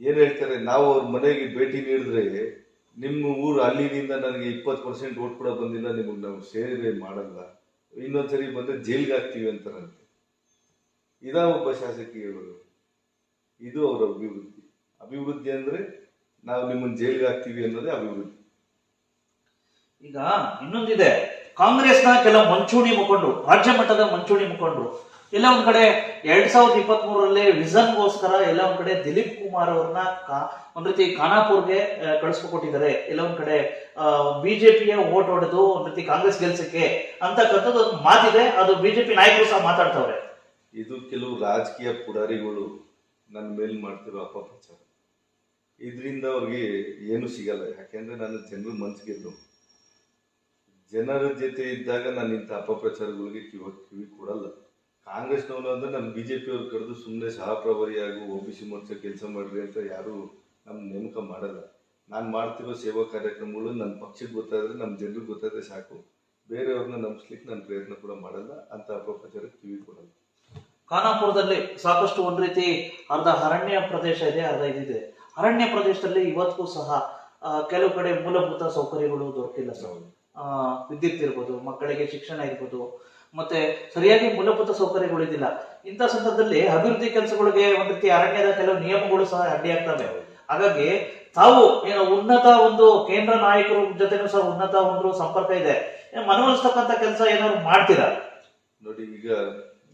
ಏನ್ ಹೇಳ್ತಾರೆ, ನಾವು ಅವ್ರ ಮನೆಗೆ ಭೇಟಿ ನೀಡಿದ್ರೆ ನಿಮ್ಮ ಊರು ಹಳ್ಳಿನಿಂದ ನನಗೆ ಇಪ್ಪತ್ತು ಪರ್ಸೆಂಟ್ ಓಟ್ ಕೂಡ ಬಂದಿಲ್ಲ, ನಿಮಗೆ ನಾವು ಸೇವೆ ಮಾಡಲ್ಲ. ಇನ್ನೊಂದ್ಸರಿ ಬಂದರೆ ಜೈಲ್ಗೆ ಹಾಕ್ತೀವಿ ಅಂತಾರಂತೆ. ಇದಾ ಒಬ್ಬ ಶಾಸಕಿ ಹೇಳೋದು ಇದು ಅವರ ಅಭಿವೃದ್ಧಿ. ಅಭಿವೃದ್ಧಿ ಅಂದ್ರೆ ನಾವು ನಿಮ್ಮನ್ನ ಜೈಲಿಗೆ ಹಾಕ್ತೀವಿ ಅನ್ನೋದೇ ಅಭಿವೃದ್ಧಿ. ಈಗ ಇನ್ನೊಂದಿದೆ. ಕಾಂಗ್ರೆಸ್ನ ಕೆಲವು ಮಂಚೂಣಿ ಮುಖಂಡರು, ರಾಜ್ಯ ಮಟ್ಟದ ಮಂಚೂಣಿ ಮುಖಂಡರು. ಎಲ್ಲ ಒಂದ್ ಕಡೆ ಎರಡ್ ಸಾವಿರದ ಇಪ್ಪತ್ತ್ ಮೂರರಲ್ಲಿ ವಿಷನ್ಗೋಸ್ಕರ ಎಲ್ಲ ಒಂದ್ ಕಡೆ ದಿಲೀಪ್ ಕುಮಾರ್ ಅವ್ರನ್ನ ಒಂದ್ ರೀತಿ ಖಾನಾಪುರ್ಗೆ ಕಳಿಸ್ಕೊಟ್ಟಿದ್ದಾರೆ. ಎಲ್ಲ ಒಂದ್ ಕಡೆ ಬಿಜೆಪಿಯ ಓಟ್ ಹೊಡೆದು ಒಂದ್ ರೀತಿ ಕಾಂಗ್ರೆಸ್ ಗೆಲ್ಸಕ್ಕೆ ಅಂತಕ್ಕಂಥದ್ದು ಒಂದು ಮಾತಿದೆ. ಅದು ಬಿಜೆಪಿ ನಾಯಕರು ಸಹ ಮಾತಾಡ್ತವ್ರೆ. ಇದು ಕೆಲವು ರಾಜಕೀಯ ಪುಡಾರಿಗಳು ನನ್ನ ಮೇಲೆ ಮಾಡ್ತಿರೋ ಅಪಪ್ರಚಾರ. ಇದರಿಂದ ಅವ್ರಿಗೆ ಏನು ಸಿಗಲ್ಲ. ಯಾಕೆಂದ್ರೆ ನಾನು ಜನರ ಮನ್ಸು ಗೆದ್ದು ಜನರ ಜೊತೆ ಇದ್ದಾಗ ನಾನು ಇಂಥ ಅಪಪ್ರಚಾರಗಳಿಗೆ ಕಿವಿ ಕಿವಿ ಕೊಡಲ್ಲ. ಕಾಂಗ್ರೆಸ್ನವನು ಅಂದ್ರೆ ನಮ್ಮ ಬಿ ಜೆ ಪಿಯವ್ರು ಕರೆದು ಸುಮ್ಮನೆ ಸಹಪ್ರಭಾರಿಯಾಗಿ ಒ ಬಿ ಸಿ ಮೋರ್ಚಾ ಕೆಲಸ ಮಾಡ್ರಿ ಅಂತ ಯಾರು ನಮ್ಮ ನೇಮಕ ಮಾಡಲ್ಲ. ನಾನು ಮಾಡ್ತಿರೋ ಸೇವಾ ಕಾರ್ಯಕ್ರಮಗಳು ನನ್ನ ಪಕ್ಷಕ್ಕೆ ಗೊತ್ತಾದ್ರೆ ನಮ್ಮ ಜನರಿಗೆ ಗೊತ್ತಾದ್ರೆ ಸಾಕು. ಬೇರೆಯವ್ರನ್ನ ನಂಬಿಸ್ಲಿಕ್ಕೆ ನಾನು ಪ್ರಯತ್ನ ಕೂಡ ಮಾಡಲ್ಲ. ಅಂತ ಅಪಪ್ರಚಾರಕ್ಕೆ ಕಿವಿ ಕೊಡಲ್ಲ. ಖಾನಾಪುರದಲ್ಲಿ ಸಾಕಷ್ಟು ಒಂದು ರೀತಿ ಅರ್ಧ ಅರಣ್ಯ ಪ್ರದೇಶ ಇದೆ ಅರ್ಧ ಇದಿದೆ. ಅರಣ್ಯ ಪ್ರದೇಶದಲ್ಲಿ ಇವತ್ತಿಗೂ ಸಹ ಕೆಲವು ಕಡೆ ಮೂಲಭೂತ ಸೌಕರ್ಯಗಳು ದೊರಕಿಲ್ಲ ಸರ್. ವಿದ್ಯುತ್ ಇರ್ಬೋದು ಮಕ್ಕಳಿಗೆ ಶಿಕ್ಷಣ ಇರ್ಬೋದು ಮತ್ತೆ ಸರಿಯಾಗಿ ಮೂಲಭೂತ ಸೌಕರ್ಯಗಳು ಇದಿಲ್ಲ. ಇಂಥ ಸಂದರ್ಭದಲ್ಲಿ ಅಭಿವೃದ್ಧಿ ಕೆಲಸಗಳಿಗೆ ಒಂದ್ ರೀತಿ ಅರಣ್ಯದ ಕೆಲವು ನಿಯಮಗಳು ಸಹ ಅಡ್ಡಿಯಾಗ್ತವೆ ಹಾಗಾಗಿ ತಾವು ಏನೋ ಉನ್ನತ ಒಂದು ಕೇಂದ್ರ ನಾಯಕರ ಜೊತೆನೂ ಸಹ ಉನ್ನತ ಒಂದು ಸಂಪರ್ಕ ಇದೆ. ಮನವೊಲಿಸ್ತಕ್ಕಂಥ ಕೆಲಸ ಏನಾದ್ರು ಮಾಡ್ತೀರಾ? ನೋಡಿ ಈಗ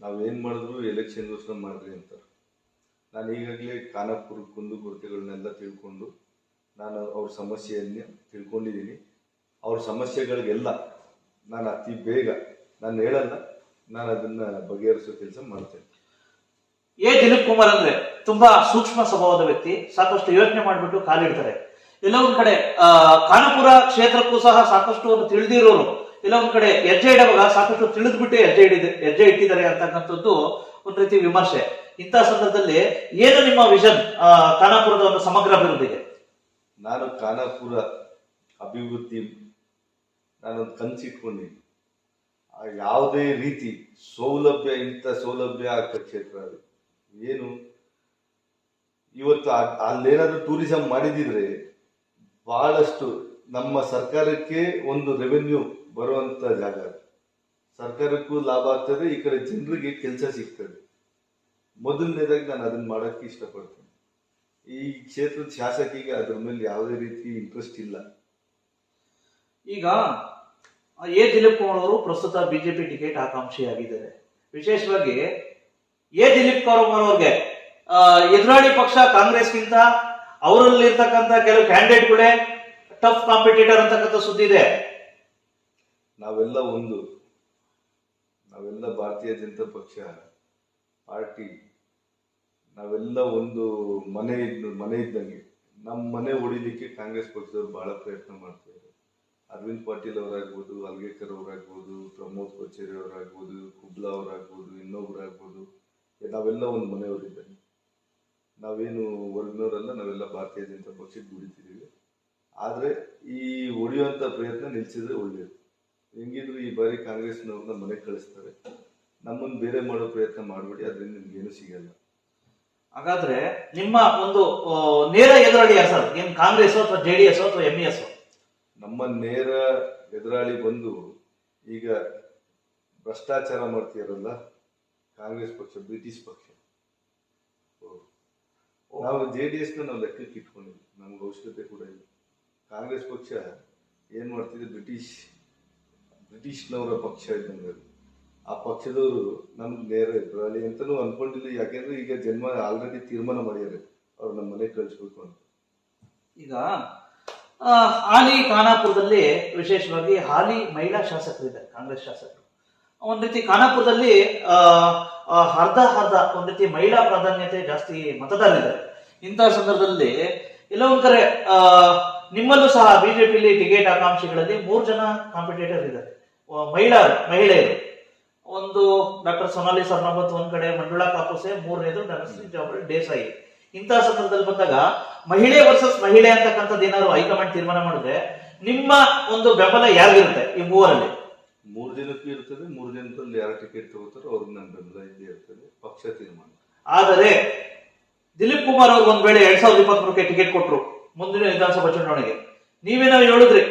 ನಾವೇನ್ ಮಾಡಿದ್ರು ಎಲೆಕ್ಷನ್ ಘೋಷಣೆ ಮಾಡ್ರಿ ಅಂತ ನಾನು ಈಗಾಗಲೇ ಖಾನಾಪುರ ಕುಂದುಕೊರತೆಗಳನ್ನೆಲ್ಲ ತಿಳ್ಕೊಂಡು ನಾನು ಅವ್ರ ಸಮಸ್ಯೆಯನ್ನ ತಿಳ್ಕೊಂಡಿದ್ದೀನಿ. ಅವ್ರ ಸಮಸ್ಯೆಗಳಿಗೆಲ್ಲ ನಾನು ಅತಿ ಬೇಗ, ನಾನು ಹೇಳಲ್ಲ, ನಾನು ಅದನ್ನ ಬಗೆಹರಿಸೋ ಕೆಲಸ ಮಾಡ್ತೇನೆ. ಏ ದಿಲೀಪ್ ಕುಮಾರ್ ಅಂದ್ರೆ ತುಂಬಾ ಸೂಕ್ಷ್ಮ ಸ್ವಭಾವದ ವ್ಯಕ್ತಿ, ಸಾಕಷ್ಟು ಯೋಚನೆ ಮಾಡಿಬಿಟ್ಟು ಕಾಲಿಡ್ತಾರೆ. ಎಲ್ಲ ಒಂದ್ ಕಡೆ ಖಾನಾಪುರ ಕ್ಷೇತ್ರಕ್ಕೂ ಸಹ ಸಾಕಷ್ಟು ತಿಳಿದಿರೋರು ಎಲ್ಲ ಒಂದ್ ಕಡೆ ಹೆಜ್ಜೆ ಇಡುವಾಗ ಸಾಕಷ್ಟು ತಿಳಿದ್ಬಿಟ್ಟು ಹೆಜ್ಜೆ ಇಡಿದ ಹೆಜ್ಜೆ ಇಟ್ಟಿದ್ದಾರೆ ಅಂತಕ್ಕಂಥದ್ದು ಒಂದ್ ರೀತಿ ವಿಮರ್ಶೆ. ಇಂಥ ಸಂದರ್ಭದಲ್ಲಿ ಏನು ನಿಮ್ಮ ವಿಷನ್ ಖಾನಾಪುರದ ಒಂದು ಸಮಗ್ರ ಅಭಿವೃದ್ಧಿಗೆ? ನಾನು ಖಾನಾಪುರ ಅಭಿವೃದ್ಧಿ ನಾನೊಂದು ಕನ್ಸಿಟ್ಕೊಂಡಿದ್ದೀನಿ ಯಾವುದೇ ರೀತಿ ಸೌಲಭ್ಯ, ಇಂಥ ಸೌಲಭ್ಯ ಆಗ್ತ ಕ್ಷೇತ್ರ ಅದು ಏನು? ಇವತ್ತು ಅಲ್ಲೇನಾದ್ರೂ ಟೂರಿಸಂ ಮಾಡಿದಿದ್ರೆ ಬಹಳಷ್ಟು ನಮ್ಮ ಸರ್ಕಾರಕ್ಕೆ ಒಂದು ರೆವೆನ್ಯೂ ಬರುವಂತ ಜಾಗ. ಸರ್ಕಾರಕ್ಕೂ ಲಾಭ ಆಗ್ತದೆ, ಈ ಕಡೆ ಜನರಿಗೆ ಕೆಲಸ ಸಿಗ್ತದೆ. ಮೊದಲನೇದಾಗಿ ನಾನು ಅದನ್ನ ಮಾಡೋಕ್ಕೆ ಇಷ್ಟಪಡ್ತೇನೆ. ಈ ಕ್ಷೇತ್ರದ ಶಾಸಕಿಗೆ ಅದ್ರ ಮೇಲೆ ಯಾವುದೇ ರೀತಿ ಇಂಟ್ರೆಸ್ಟ್ ಇಲ್ಲ. ಈಗ, ಎ. ದಿಲೀಪ್ ಕುಮಾರ್ ಅವರು ಪ್ರಸ್ತುತ ಬಿಜೆಪಿ ಟಿಕೆಟ್ ಆಕಾಂಕ್ಷಿಯಾಗಿದ್ದಾರೆ. ವಿಶೇಷವಾಗಿ, ಎ. ದಿಲೀಪ್ ಕುಮಾರ್ ಅವ್ರಿಗೆ ಎದುರಾಳಿ ಪಕ್ಷ ಕಾಂಗ್ರೆಸ್ಗಿಂತ ಅವರಲ್ಲಿ ಇರ್ತಕ್ಕಂಥ ಕೆಲವು ಕ್ಯಾಂಡಿಡೇಟ್ಗಳೇ ಟಫ್ ಕಾಂಪಿಟೇಟರ್ ಅಂತಕ್ಕಂಥ ಸುದ್ದಿ ಇದೆ. ನಾವೆಲ್ಲ ಒಂದು, ನಾವೆಲ್ಲ ಭಾರತೀಯ ಜನತಾ ಪಕ್ಷ, ಪಾರ್ಟಿ, ನಾವೆಲ್ಲ ಒಂದು ಮನೆ ಮನೆ ಇದ್ದಂಗೆ ನಮ್ಮ ಮನೆ ಹೊಡಿಲಿಕ್ಕೆ ಕಾಂಗ್ರೆಸ್ ಪಕ್ಷದವ್ರು ಬಹಳ ಪ್ರಯತ್ನ ಮಾಡ್ತಾರೆ ಅರವಿಂದ್ ಪಾಟೀಲ್ ಅವರಾಗ್ಬೋದು, ಅಲ್ಗೇಕರ್ ಅವರಾಗ್ಬೋದು, ಪ್ರಮೋದ್ ಕೊಚ್ಚೇರಿ ಅವರಾಗ್ಬೋದು, ಕುಬ್ಲಾ ಅವರಾಗ್ಬೋದು, ಇನ್ನೊಬ್ರಾಗ್ಬೋದು ನಾವೆಲ್ಲ ಒಂದು ಮನೆಯವರಿದ್ದಾರೆ ನಾವೇನು ಹೊರಗಿನವರಲ್ಲ, ನಾವೆಲ್ಲ ಭಾರತೀಯ ಜನತಾ ಪಕ್ಷಕ್ಕೆ ದುಡಿತಿದ್ದೀವಿ. ಆದರೆ ಈ ಹೊಡೆಯುವಂಥ ಪ್ರಯತ್ನ ನಿಲ್ಸಿದ್ರೆ ಒಳ್ಳೆಯದು ಹೆಂಗಿದ್ರು ಈ ಬಾರಿ ಕಾಂಗ್ರೆಸ್ನವ್ರನ್ನ ಮನೆಗೆ ಕಳಿಸ್ತಾರೆ. ನಮ್ಮನ್ನು ಬೇರೆ ಮಾಡೋ ಪ್ರಯತ್ನ ಮಾಡಬೇಡಿ ಅದರಿಂದ ನಿಮ್ಗೇನು ಸಿಗಲ್ಲ. ಹಾಗಾದ್ರೆ ನಿಮ್ಮ ಒಂದು ನೇರ ಎದುರಾಳಿ ಯಾರು ಸರ್? ಏನ್ ಕಾಂಗ್ರೆಸ್ ಅಥವಾ ಜೆ ಡಿ ಎಸ್ ಅಥವಾ ಎಂ ಎಸ್ ನಮ್ಮ ನೇರ ಎದುರಾಳಿ ಬಂದು ಈಗ ಭ್ರಷ್ಟಾಚಾರ ಮಾಡ್ತೀರಲ್ಲ ಕಾಂಗ್ರೆಸ್ ಪಕ್ಷ ಬ್ರಿಟಿಷ್ ಪಕ್ಷ. ನಾವು ಜೆ ಡಿ ಎಸ್ನ ನಾವು ಲೆಕ್ಕಕ್ಕೆ ಇಟ್ಕೊಂಡಿದ್ವಿ ನಮ್ಗೆ ಅವಶ್ಯಕತೆ ಕೂಡ ಇಲ್ಲ. ಕಾಂಗ್ರೆಸ್ ಪಕ್ಷ ಏನ್ ಮಾಡ್ತಿದೆ? ಬ್ರಿಟಿಷ್ ಬ್ರಿಟಿಷ್ನವರ ಪಕ್ಷ ಇದ್ದಂಗೆ ಆ ಪಕ್ಷದವರು ನಮ್ಗೆ ನೇರ ಇದ್ರಲ್ಲಿ ಅಂತಲೂ ಅನ್ಕೊಂಡಿಲ್ಲ. ಯಾಕೆಂದ್ರೆ ಈಗ ಜನ್ಮ ಆಲ್ರೆಡಿ ತೀರ್ಮಾನ ಮಾಡಿದ್ದಾರೆ. ಅವ್ರು ನಮ್ಮ ಮನೆಗೆ ಕಳಿಸ್ಬೇಕು ಅಂತ. ಈಗ ಹಾಲಿ ಖಾನಾಪುರದಲ್ಲಿ ವಿಶೇಷವಾಗಿ ಹಾಲಿ ಮಹಿಳಾ ಶಾಸಕರಿದ್ದಾರೆ ಕಾಂಗ್ರೆಸ್ ಶಾಸಕರು. ಒಂದ್ ರೀತಿ ಖಾನಾಪುರದಲ್ಲಿ ಅರ್ಧ ಅರ್ಧ ಒಂದ್ ರೀತಿ ಮಹಿಳಾ ಪ್ರಾಧಾನ್ಯತೆ ಜಾಸ್ತಿ ಮತದಾರರಿದ್ದಾರೆ. ಇಂತಹ ಸಂದರ್ಭದಲ್ಲಿ ಎಲ್ಲ ಕಡೆ ಆ, ನಿಮ್ಮಲ್ಲೂ ಸಹ ಬಿಜೆಪಿಯಲ್ಲಿ ಟಿಕೆಟ್ ಆಕಾಂಕ್ಷಿಗಳಲ್ಲಿ ಮೂರು ಜನ ಕಾಂಪಿಟೇಟರ್ ಇದ್ದಾರೆ. ಮಹಿಳಾ ಮಹಿಳೆಯರು. ಒಂದು ಡಾಕ್ಟರ್ ಸೊನಾಲಿ ಸರ್ನಾಬತ್ ಒಂದ್ ಕಡೆ ಮಂಜುಳಾ ಕಾಪುಸೆ ಮೂರನೇದು ಡಾಕ್ಟರ್ ಜಾಬರಿ ದೇಸಾಯಿ. ಇಂತಹ ಸಂದರ್ಭದಲ್ಲಿ ಬಂದಾಗ ಮಹಿಳೆ ವರ್ಸಸ್ ಮಹಿಳೆ ಅಂತಕ್ಕಂಥದ್ದು ಏನಾದ್ರು ಹೈಕಮಾಂಡ್ ತೀರ್ಮಾನ ಮಾಡಿದ್ರೆ ನಿಮ್ಮ ಒಂದು ಬೆಂಬಲ ಯಾರಿಗಿರುತ್ತೆ ಈ ಮೂವರಲ್ಲಿ? ಮೂರು ದಿನಕ್ಕೆ ಇರ್ತದೆ ಮೂರು ದಿನದಲ್ಲಿ ಯಾರು ಟಿಕೆಟ್ ತಗೋತಾರೋ ಅವ್ರಿಗೆ ನನ್ನ ಬೆಂಬಲ ಇದ್ದೇ ಇರ್ತದೆ ಪಕ್ಷ ತೀರ್ಮಾನ. ಆದರೆ ದಿಲೀಪ್ ಕುಮಾರ್ ಅವ್ರಿಗೆ ಒಂದ್ ವೇಳೆ ಎರಡ್ ಸಾವಿರದ ಇಪ್ಪತ್ತ್ ಮೂರಕ್ಕೆ ಟಿಕೆಟ್ ಕೊಟ್ರು ಮುಂದಿನ ವಿಧಾನಸಭಾ ಚುನಾವಣೆಗೆ. ನೀವೇನೋ ಹೇಳಿದ್ರಿ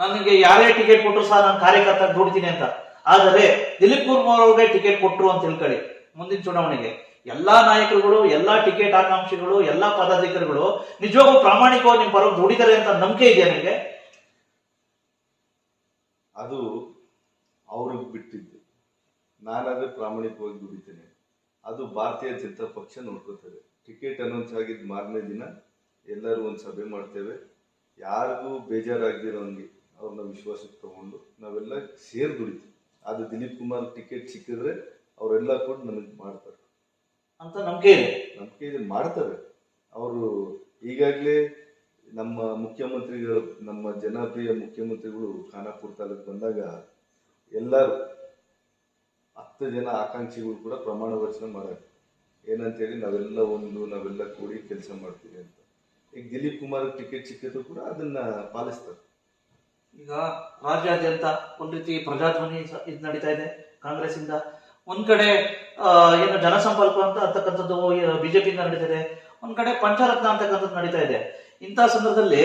ನನಗೆ ಯಾರೇ ಟಿಕೆಟ್ ಕೊಟ್ಟರು ಸಹ ನಾನು ಕಾರ್ಯಕರ್ತ ದುಡ್ತೀನಿ ಅಂತ. ಆದರೆ ದಿಲೀಪ್ ಕುರ್ಮಾ ಅವ್ರಿಗೆ ಟಿಕೆಟ್ ಕೊಟ್ಟರು ಅಂತ ತಿಳ್ಕೊಳ್ಳಿ, ಮುಂದಿನ ಚುನಾವಣೆಗೆ. ಎಲ್ಲಾ ನಾಯಕರುಗಳು, ಎಲ್ಲಾ ಟಿಕೆಟ್ ಆಕಾಂಕ್ಷಿಗಳು, ಎಲ್ಲಾ ಪದಾಧಿಕಾರಿಗಳು ನಿಜವಾಗೂ ಪ್ರಾಮಾಣಿಕವಾಗಿ ನಿಮ್ ಪರವಾಗಿ ದುಡಿತಾರೆ ಅಂತ ನಂಬಿಕೆ ಇದೆಯಾ ನಿಮಗೆ? ಅದು ಅವ್ರಿಗೆ ಬಿಟ್ಟಿದ್ದು. ನಾನಾದ್ರೆ ಪ್ರಾಮಾಣಿಕವಾಗಿ ದುಡಿತೇನೆ. ಅದು ಭಾರತೀಯ ಜನತಾ ಪಕ್ಷ ನೋಡ್ಕೋತಾರೆ. ಟಿಕೆಟ್ ಅನೌನ್ಸ್ ಆಗಿದ್ದ ಮಾರನೇ ದಿನ ಎಲ್ಲರೂ ಒಂದು ಸಭೆ ಮಾಡ್ತೇವೆ. ಯಾರಿಗೂ ಬೇಜಾರಾಗ್ದಿರೋಂಗೆ ಅವ್ರನ್ನ ವಿಶ್ವಾಸಕ್ಕೆ ತಗೊಂಡು ನಾವೆಲ್ಲ ಸೇರ್ ದುಡಿತೀವಿ. ಅದು ದಿಲೀಪ್ ಕುಮಾರ್ ಟಿಕೆಟ್ ಸಿಕ್ಕಿದ್ರೆ ಅವರೆಲ್ಲ ಕೊಟ್ಟು ನಮಗೆ ಮಾಡ್ತಾರೆ. ಅಂತ ನಂಬಿಕೆ ಇದೆ. ನಂಬಿಕೆ ಇದೆ ಮಾಡ್ತಾರೆ. ಅವರು ಈಗಾಗಲೇ ನಮ್ಮ ಮುಖ್ಯಮಂತ್ರಿಗಳು ನಮ್ಮ ಜನಪ್ರಿಯ ಮುಖ್ಯಮಂತ್ರಿಗಳು ಖಾನಾಪುರ ತಾಲೂಕು ಬಂದಾಗ ಎಲ್ಲರೂ ಹತ್ತು ಜನ ಆಕಾಂಕ್ಷಿಗಳು ಕೂಡ ಪ್ರಮಾಣ ವಚನ ಮಾಡೋದು ಏನಂತೇಳಿ ನಾವೆಲ್ಲ ಒಂದು ನಾವೆಲ್ಲ ಕೂಡಿ ಕೆಲಸ ಮಾಡ್ತೀವಿ ಅಂತ. ಈಗ ದಿಲೀಪ್ ಕುಮಾರ್ ಟಿಕೆಟ್ ಸಿಕ್ಕಿದ್ರು ಕೂಡ ಅದನ್ನ ಪಾಲಿಸ್ತಾರೆ. ಈಗ ರಾಜ್ಯಾದ್ಯಂತ ಒಂದ್ ರೀತಿ ಪ್ರಜಾಧ್ವನಿ ಇದು ನಡೀತಾ ಇದೆ. ಕಾಂಗ್ರೆಸ್ ಇಂದ ಒಂದ್ ಕಡೆ ಏನು ಜನಸಂಪರ್ಕ ಅಂತ ಅಂತಕ್ಕಂಥದ್ದು ಬಿಜೆಪಿಯಿಂದ ನಡೀತಾ ಇದೆ. ಒಂದ್ ಕಡೆ ಪಂಚರತ್ನ ಅಂತಕ್ಕಂಥದ್ದು ನಡೀತಾ ಇದೆ. ಇಂಥ ಸಂದರ್ಭದಲ್ಲಿ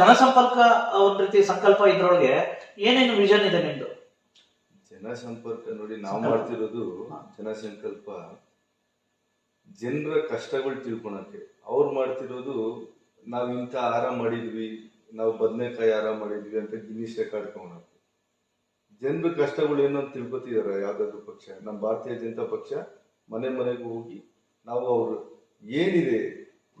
ಜನಸಂಪರ್ಕ ಒಂದ್ ರೀತಿ ಸಂಕಲ್ಪ ಇದ್ರೊಳಗೆ ಏನೇನು ವಿಷನ್ ಇದೆ ನಿಮ್ದು? ಜನಸಂಪರ್ಕ ನೋಡಿ ನಾವು ಮಾಡ್ತಿರೋದು ಜನಸಂಕಲ್ಪ. ಜನರ ಕಷ್ಟಗಳು ತಿಳ್ಕೊಳಕ್ಕೆ. ಅವ್ರು ಮಾಡ್ತಿರೋದು ನಾವು ಇಂಥ ಆಹಾರ ಮಾಡಿದ್ವಿ, ನಾವು ಬದನೆಕಾಯಿ ಆರಾಮ ಮಾಡಿದ್ವಿ ಅಂತ ಗಿನ್ನಿಸ್ ರೆಕಾರ್ಡ್ ತಗೊಳಕ್ಕೆ ಜನರ ಕಷ್ಟಗಳು ಏನು ಅಂತ ತಿಳ್ಕೊತಿದಾರ ಯಾವ್ದಾದ್ರು ಪಕ್ಷ? ನಮ್ಮ ಭಾರತೀಯ ಜನತಾ ಪಕ್ಷ ಮನೆ ಮನೆಗೂ ಹೋಗಿ ನಾವು ಅವರು ಏನಿದೆ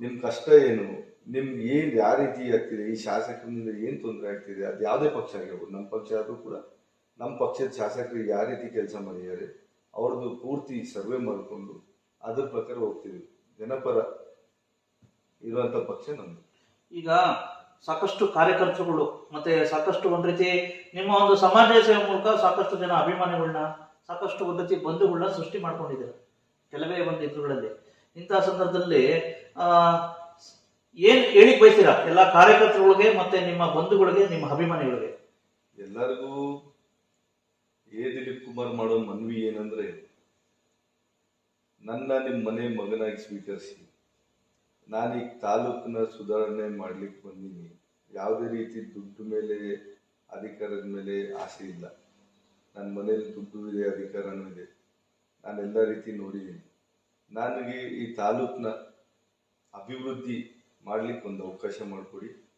ನಿಮ್ಮ ಕಷ್ಟ ಏನು ನಿಮ್ಗೆ ಏನು ಯಾವ ರೀತಿ ಆಗ್ತಿದೆ, ಈ ಶಾಸಕರಿಂದ ಏನು ತೊಂದರೆ ಆಗ್ತಿದೆ, ಅದು ಯಾವುದೇ ಪಕ್ಷ ಆಗಿರ್ಬೋದು ನಮ್ಮ ಪಕ್ಷ ಆದರೂ ಕೂಡ ನಮ್ಮ ಪಕ್ಷದ ಶಾಸಕರು ಯಾವ ರೀತಿ ಕೆಲಸ ಮಾಡಿದ್ದಾರೆ ಅವ್ರದ್ದು ಪೂರ್ತಿ ಸರ್ವೆ ಮಾಡಿಕೊಂಡು ಅದ್ರ ಪ್ರಕಾರ ಹೋಗ್ತೀವಿ. ಜನಪರ ಇರುವಂತ ಪಕ್ಷ ನಮ್ದು. ಈಗ ಸಾಕಷ್ಟು ಕಾರ್ಯಕರ್ತರುಗಳು ಮತ್ತೆ ಸಾಕಷ್ಟು ಒಂದ್ ರೀತಿ ನಿಮ್ಮ ಒಂದು ಸಮಾಜ ಸೇವೆ ಮೂಲಕ ಸಾಕಷ್ಟು ಜನ ಅಭಿಮಾನಿಗಳನ್ನ ಸಾಕಷ್ಟು ಒಂದ್ ರೀತಿ ಬಂಧುಗಳನ್ನ ಸೃಷ್ಟಿ ಮಾಡ್ಕೊಂಡಿದ್ದಾರೆ. ಕೆಲವೇ ಒಂದು ಇದ್ರುಗಳಲ್ಲಿ. ಇಂತಹ ಸಂದರ್ಭದಲ್ಲಿ ಆ ಏನ್ ಹೇಳಿಕ್ ಬಯಸ್ತೀರಾ? ಎಲ್ಲಾ ಕಾರ್ಯಕರ್ತರುಗಳಿಗೆ ಮತ್ತೆ ನಿಮ್ಮ ಬಂಧುಗಳಿಗೆ ನಿಮ್ಮ ಅಭಿಮಾನಿಗಳಿಗೆ? ಎಲ್ಲರಿಗೂ ಎ ದಿಲೀಪ್ ಕುಮಾರ್ ಮಾಡೋ ಮನವಿ ಏನಂದ್ರೆ ನನ್ನ ನಿಮ್ಮ ಮನೆ ಮಗನಾಗಿ ಸ್ವೀಕರಿಸಿ ನಾನೀಗ ತಾಲೂಕಿನ ಸುಧಾರಣೆ ಮಾಡ್ಲಿಕ್ಕೆ ಬಂದೀನಿ. ಯಾವುದೇ ರೀತಿ ದುಡ್ಡು ಮೇಲೆ, ಅಧಿಕಾರದ ಮೇಲೆ ಆಸೆ ಇಲ್ಲ. ನನ್ನ ಮನೇಲಿ ದುಡ್ಡು ಇದೆ, ಅಧಿಕಾರನೂ ಇದೆ. ನಾನೆಲ್ಲ ರೀತಿ ನೋಡಿದ್ದೀನಿ ನನಗೆ ಈ ತಾಲೂಕಿನ ಅಭಿವೃದ್ಧಿ ಮಾಡ್ಲಿಕ್ಕೆ ಒಂದು ಅವಕಾಶ ಮಾಡಿಕೊಡಿ.